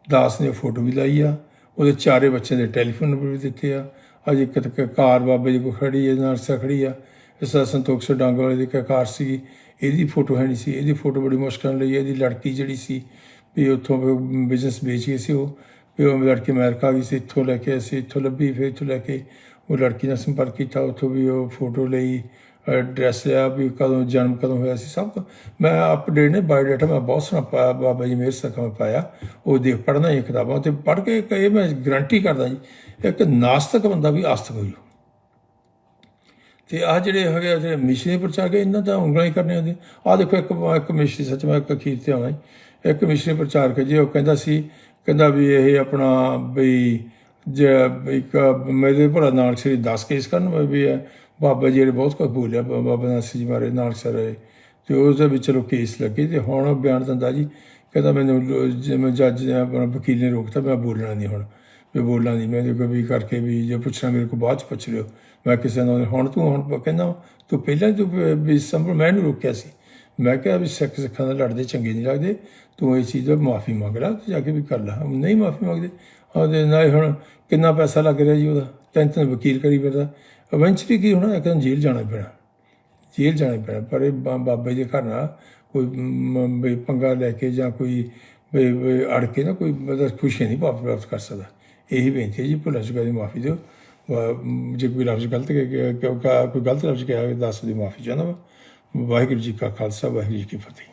ਦਾਸ ਨੇ ਫੋਟੋ ਵੀ ਲਾਈ ਆ। ਉਹਦੇ ਚਾਰੇ ਬੱਚਿਆਂ ਦੇ ਟੈਲੀਫੋਨ ਨੰਬਰ ਵੀ ਦਿੱਤੇ ਆ। ਅੱਜ ਇੱਕ ਤੱਕ ਕਾਰ ਬਾਬਾ ਜੀ ਕੋ ਖੜੀ ਹੈ ਨਰਸਾ ਖੜੀ ਆ। ਇਸ ਤਰ੍ਹਾਂ ਸੰਤੋਖ ਸਿੰਘ ਡਾਂਗ ਵਾਲੇ ਦੀ ਇੱਕ ਕਾਰ ਸੀ ਇਹਦੀ ਫੋਟੋ ਹੈ ਨਹੀਂ ਸੀ। ਇਹਦੀ ਫੋਟੋ ਬੜੀ ਮੁਸ਼ਕਲ ਨਾਲ ਲਈ ਇਹਦੀ ਲੜਕੀ ਜਿਹੜੀ ਸੀ ਵੀ ਉੱਥੋਂ ਬਿਜ਼ਨਸ ਵੇਚ ਗਈ ਸੀ ਉਹ। ਵੀ ਉਹ ਲੜਕੀ ਅਮਰੀਕਾ ਗਈ ਸੀ, ਇੱਥੋਂ ਲੈ ਕੇ ਅਸੀਂ ਇੱਥੋਂ ਲੱਭੀ, ਫਿਰ ਇੱਥੋਂ ਲੈ ਕੇ ਉਹ ਲੜਕੀ ਨਾਲ ਸੰਪਰਕ ਕੀਤਾ। ਉੱਥੋਂ ਵੀ ਉਹ ਫੋਟੋ ਲਈ। ਐਡਰੈਸ ਆ ਵੀ ਕਦੋਂ ਜਨਮ ਕਦੋਂ ਹੋਇਆ ਸੀ, ਸਭ ਕੁਛ। ਮੈਂ ਅਪਡੇਟ ਨੇ ਬਾਇਓਡਾਟਾ ਮੈਂ ਬਹੁਤ ਸੋਹਣਾ ਪਾਇਆ, ਬਾਬਾ ਜੀ ਮੇਰ ਸਖਾ ਪਾਇਆ। ਉਹ ਦੇਖ ਪੜ੍ਹਨਾ ਇਹ ਕਿਤਾਬਾਂ ਤੇ ਪੜ੍ਹ ਕੇ ਇਹ ਮੈਂ ਗਰੰਟੀ ਕਰਦਾ ਜੀ, ਇੱਕ ਨਾਸਤਕ ਬੰਦਾ ਵੀ ਆਸਤਕ ਹੋ ਜੂ ਤੇ ਆ ਜਿਹੜੇ ਹੈਗੇ ਆ, ਜਿਹੜੇ ਮਿਸ਼ਰੀ ਪ੍ਰਚਾਰ ਕੇ ਇਹਨਾਂ ਦਾ ਉਂਗਲਾਂ ਹੀ ਕਰਨੀਆਂ ਹੁੰਦੀਆਂ। ਆ ਦੇਖੋ, ਇੱਕ ਇੱਕ ਮਿਸ਼ਰੀ ਸੱਚ ਮੈਂ ਇੱਕ ਅਖੀਰ ਤੇ ਆਉਣਾ ਜੀ। ਇੱਕ ਮਿਸ਼ਰੀ ਪ੍ਰਚਾਰ ਕੇ ਜੀ, ਉਹ ਕਹਿੰਦਾ ਸੀ, ਕਹਿੰਦਾ ਵੀ ਇਹ ਆਪਣਾ ਬਈ, ਜੇ ਇੱਕ ਮੇਰੇ ਭਰਾ ਨਾਨਕ ਸ੍ਰੀ 10 ਕੇਸ ਕਰਨ ਵੀ ਹੈ ਬਾਬਾ ਜੀ ਨੇ ਬਹੁਤ ਕੁਝ ਬੋਲਿਆ ਬਾਬਾ ਨਾਨਕ ਜੀ ਮਾਰੇ ਨਾਨਕ ਸਰ ਆਏ। ਤੇ ਉਸ ਦੇ ਵਿੱਚ ਚਲੋ ਕੇਸ ਲੱਗੇ ਤੇ ਹੁਣ ਬਿਆਨ ਦਿੰਦਾ ਜੀ, ਕਹਿੰਦਾ ਮੈਨੂੰ ਲੋ- ਜਿਵੇਂ ਜੱਜ ਨੇ ਆਪਣਾ ਵਕੀਲ ਨੇ ਰੋਕਤਾ, ਮੈਂ ਬੋਲਣਾ ਨਹੀਂ ਹੁਣ, ਮੈਂ ਬੋਲਣਾ ਨਹੀਂ, ਮੈਂ ਜੋ ਵੀ ਕਰਕੇ ਵੀ ਜੇ ਪੁੱਛਣਾ ਮੇਰੇ ਕੋਲ ਬਾਅਦ ਚ ਪੁੱਛ ਲਿਓ। ਮੈਂ ਕਿਸੇ ਨਾਲ ਹੁਣ ਤੂੰ ਹੁਣ ਕਹਿੰਦਾ ਤੂੰ ਪਹਿਲਾਂ ਤੂੰ ਵੀ ਸੰਭਲ, ਮੈਂ ਇਹਨੂੰ ਰੋਕਿਆ ਸੀ। ਮੈਂ ਕਿਹਾ ਵੀ ਸਿੱਖ ਸਿੱਖਾਂ ਨਾਲ ਲੜਦੇ ਚੰਗੇ ਨਹੀਂ ਲੱਗਦੇ, ਤੂੰ ਇਸ ਚੀਜ਼ ਦਾ ਮਾਫੀ ਮੰਗ ਲੈ, ਤੇ ਜਾ ਕੇ ਵੀ ਕਰ ਲੈ। ਨਹੀਂ ਮਾਫੀ ਮੰਗਦੇ ਉਹਦੇ ਨਾਲ ਹੁਣ ਕਿੰਨਾ ਪੈਸਾ ਲੱਗ ਰਿਹਾ ਜੀ ਉਹਦਾ ਤਿੰਨ ਤਿੰਨ ਵਕੀਲ ਕਰੀ ਫਿਰਦਾ। ਇਵੈਂਚੁਅਲੀ ਕੀ ਹੋਣਾ? ਇੱਕ ਜੇਲ੍ਹ ਜਾਣਾ ਪੈਣਾ। ਜੇਲ੍ਹ ਜਾਣਾ ਪੈਣਾ। ਪਰ ਇਹ ਬਾ- ਬਾਬੇ ਦੇ ਘਰ ਨਾਲ ਕੋਈ ਪੰਗਾ ਲੈ ਕੇ ਜਾਂ ਕੋਈ ਅੜ ਕੇ ਨਾ ਕੋਈ ਮਤਲਬ ਖੁਸ਼ੀ ਨਹੀਂ ਪ੍ਰਾਪਤ ਪ੍ਰਾਪਤ ਕਰ ਸਕਦਾ। ਇਹੀ ਬੇਨਤੀ ਹੈ ਜੀ, ਭੁੱਲਾਂ ਚੁੱਕਾਂ ਦੀ ਮਾਫੀ ਦਿਓ। ਜੇ ਕੋਈ ਲਫ਼ਜ਼ ਗਲਤ ਕਿ ਕੋਈ ਗਲਤ ਲਫ਼ਜ਼ ਕਿਹਾ ਹੋਵੇ, ਦੱਸ ਦੀ ਮਾਫੀ ਚਾਹੁੰਦਾ ਵਾ। ਵਾਹਿਗੁਰੂ ਜੀ ਕਾ ਖਾਲਸਾ, ਵਾਹਿਗੁਰੂ ਜੀ ਕੀ ਫਤਿਹ।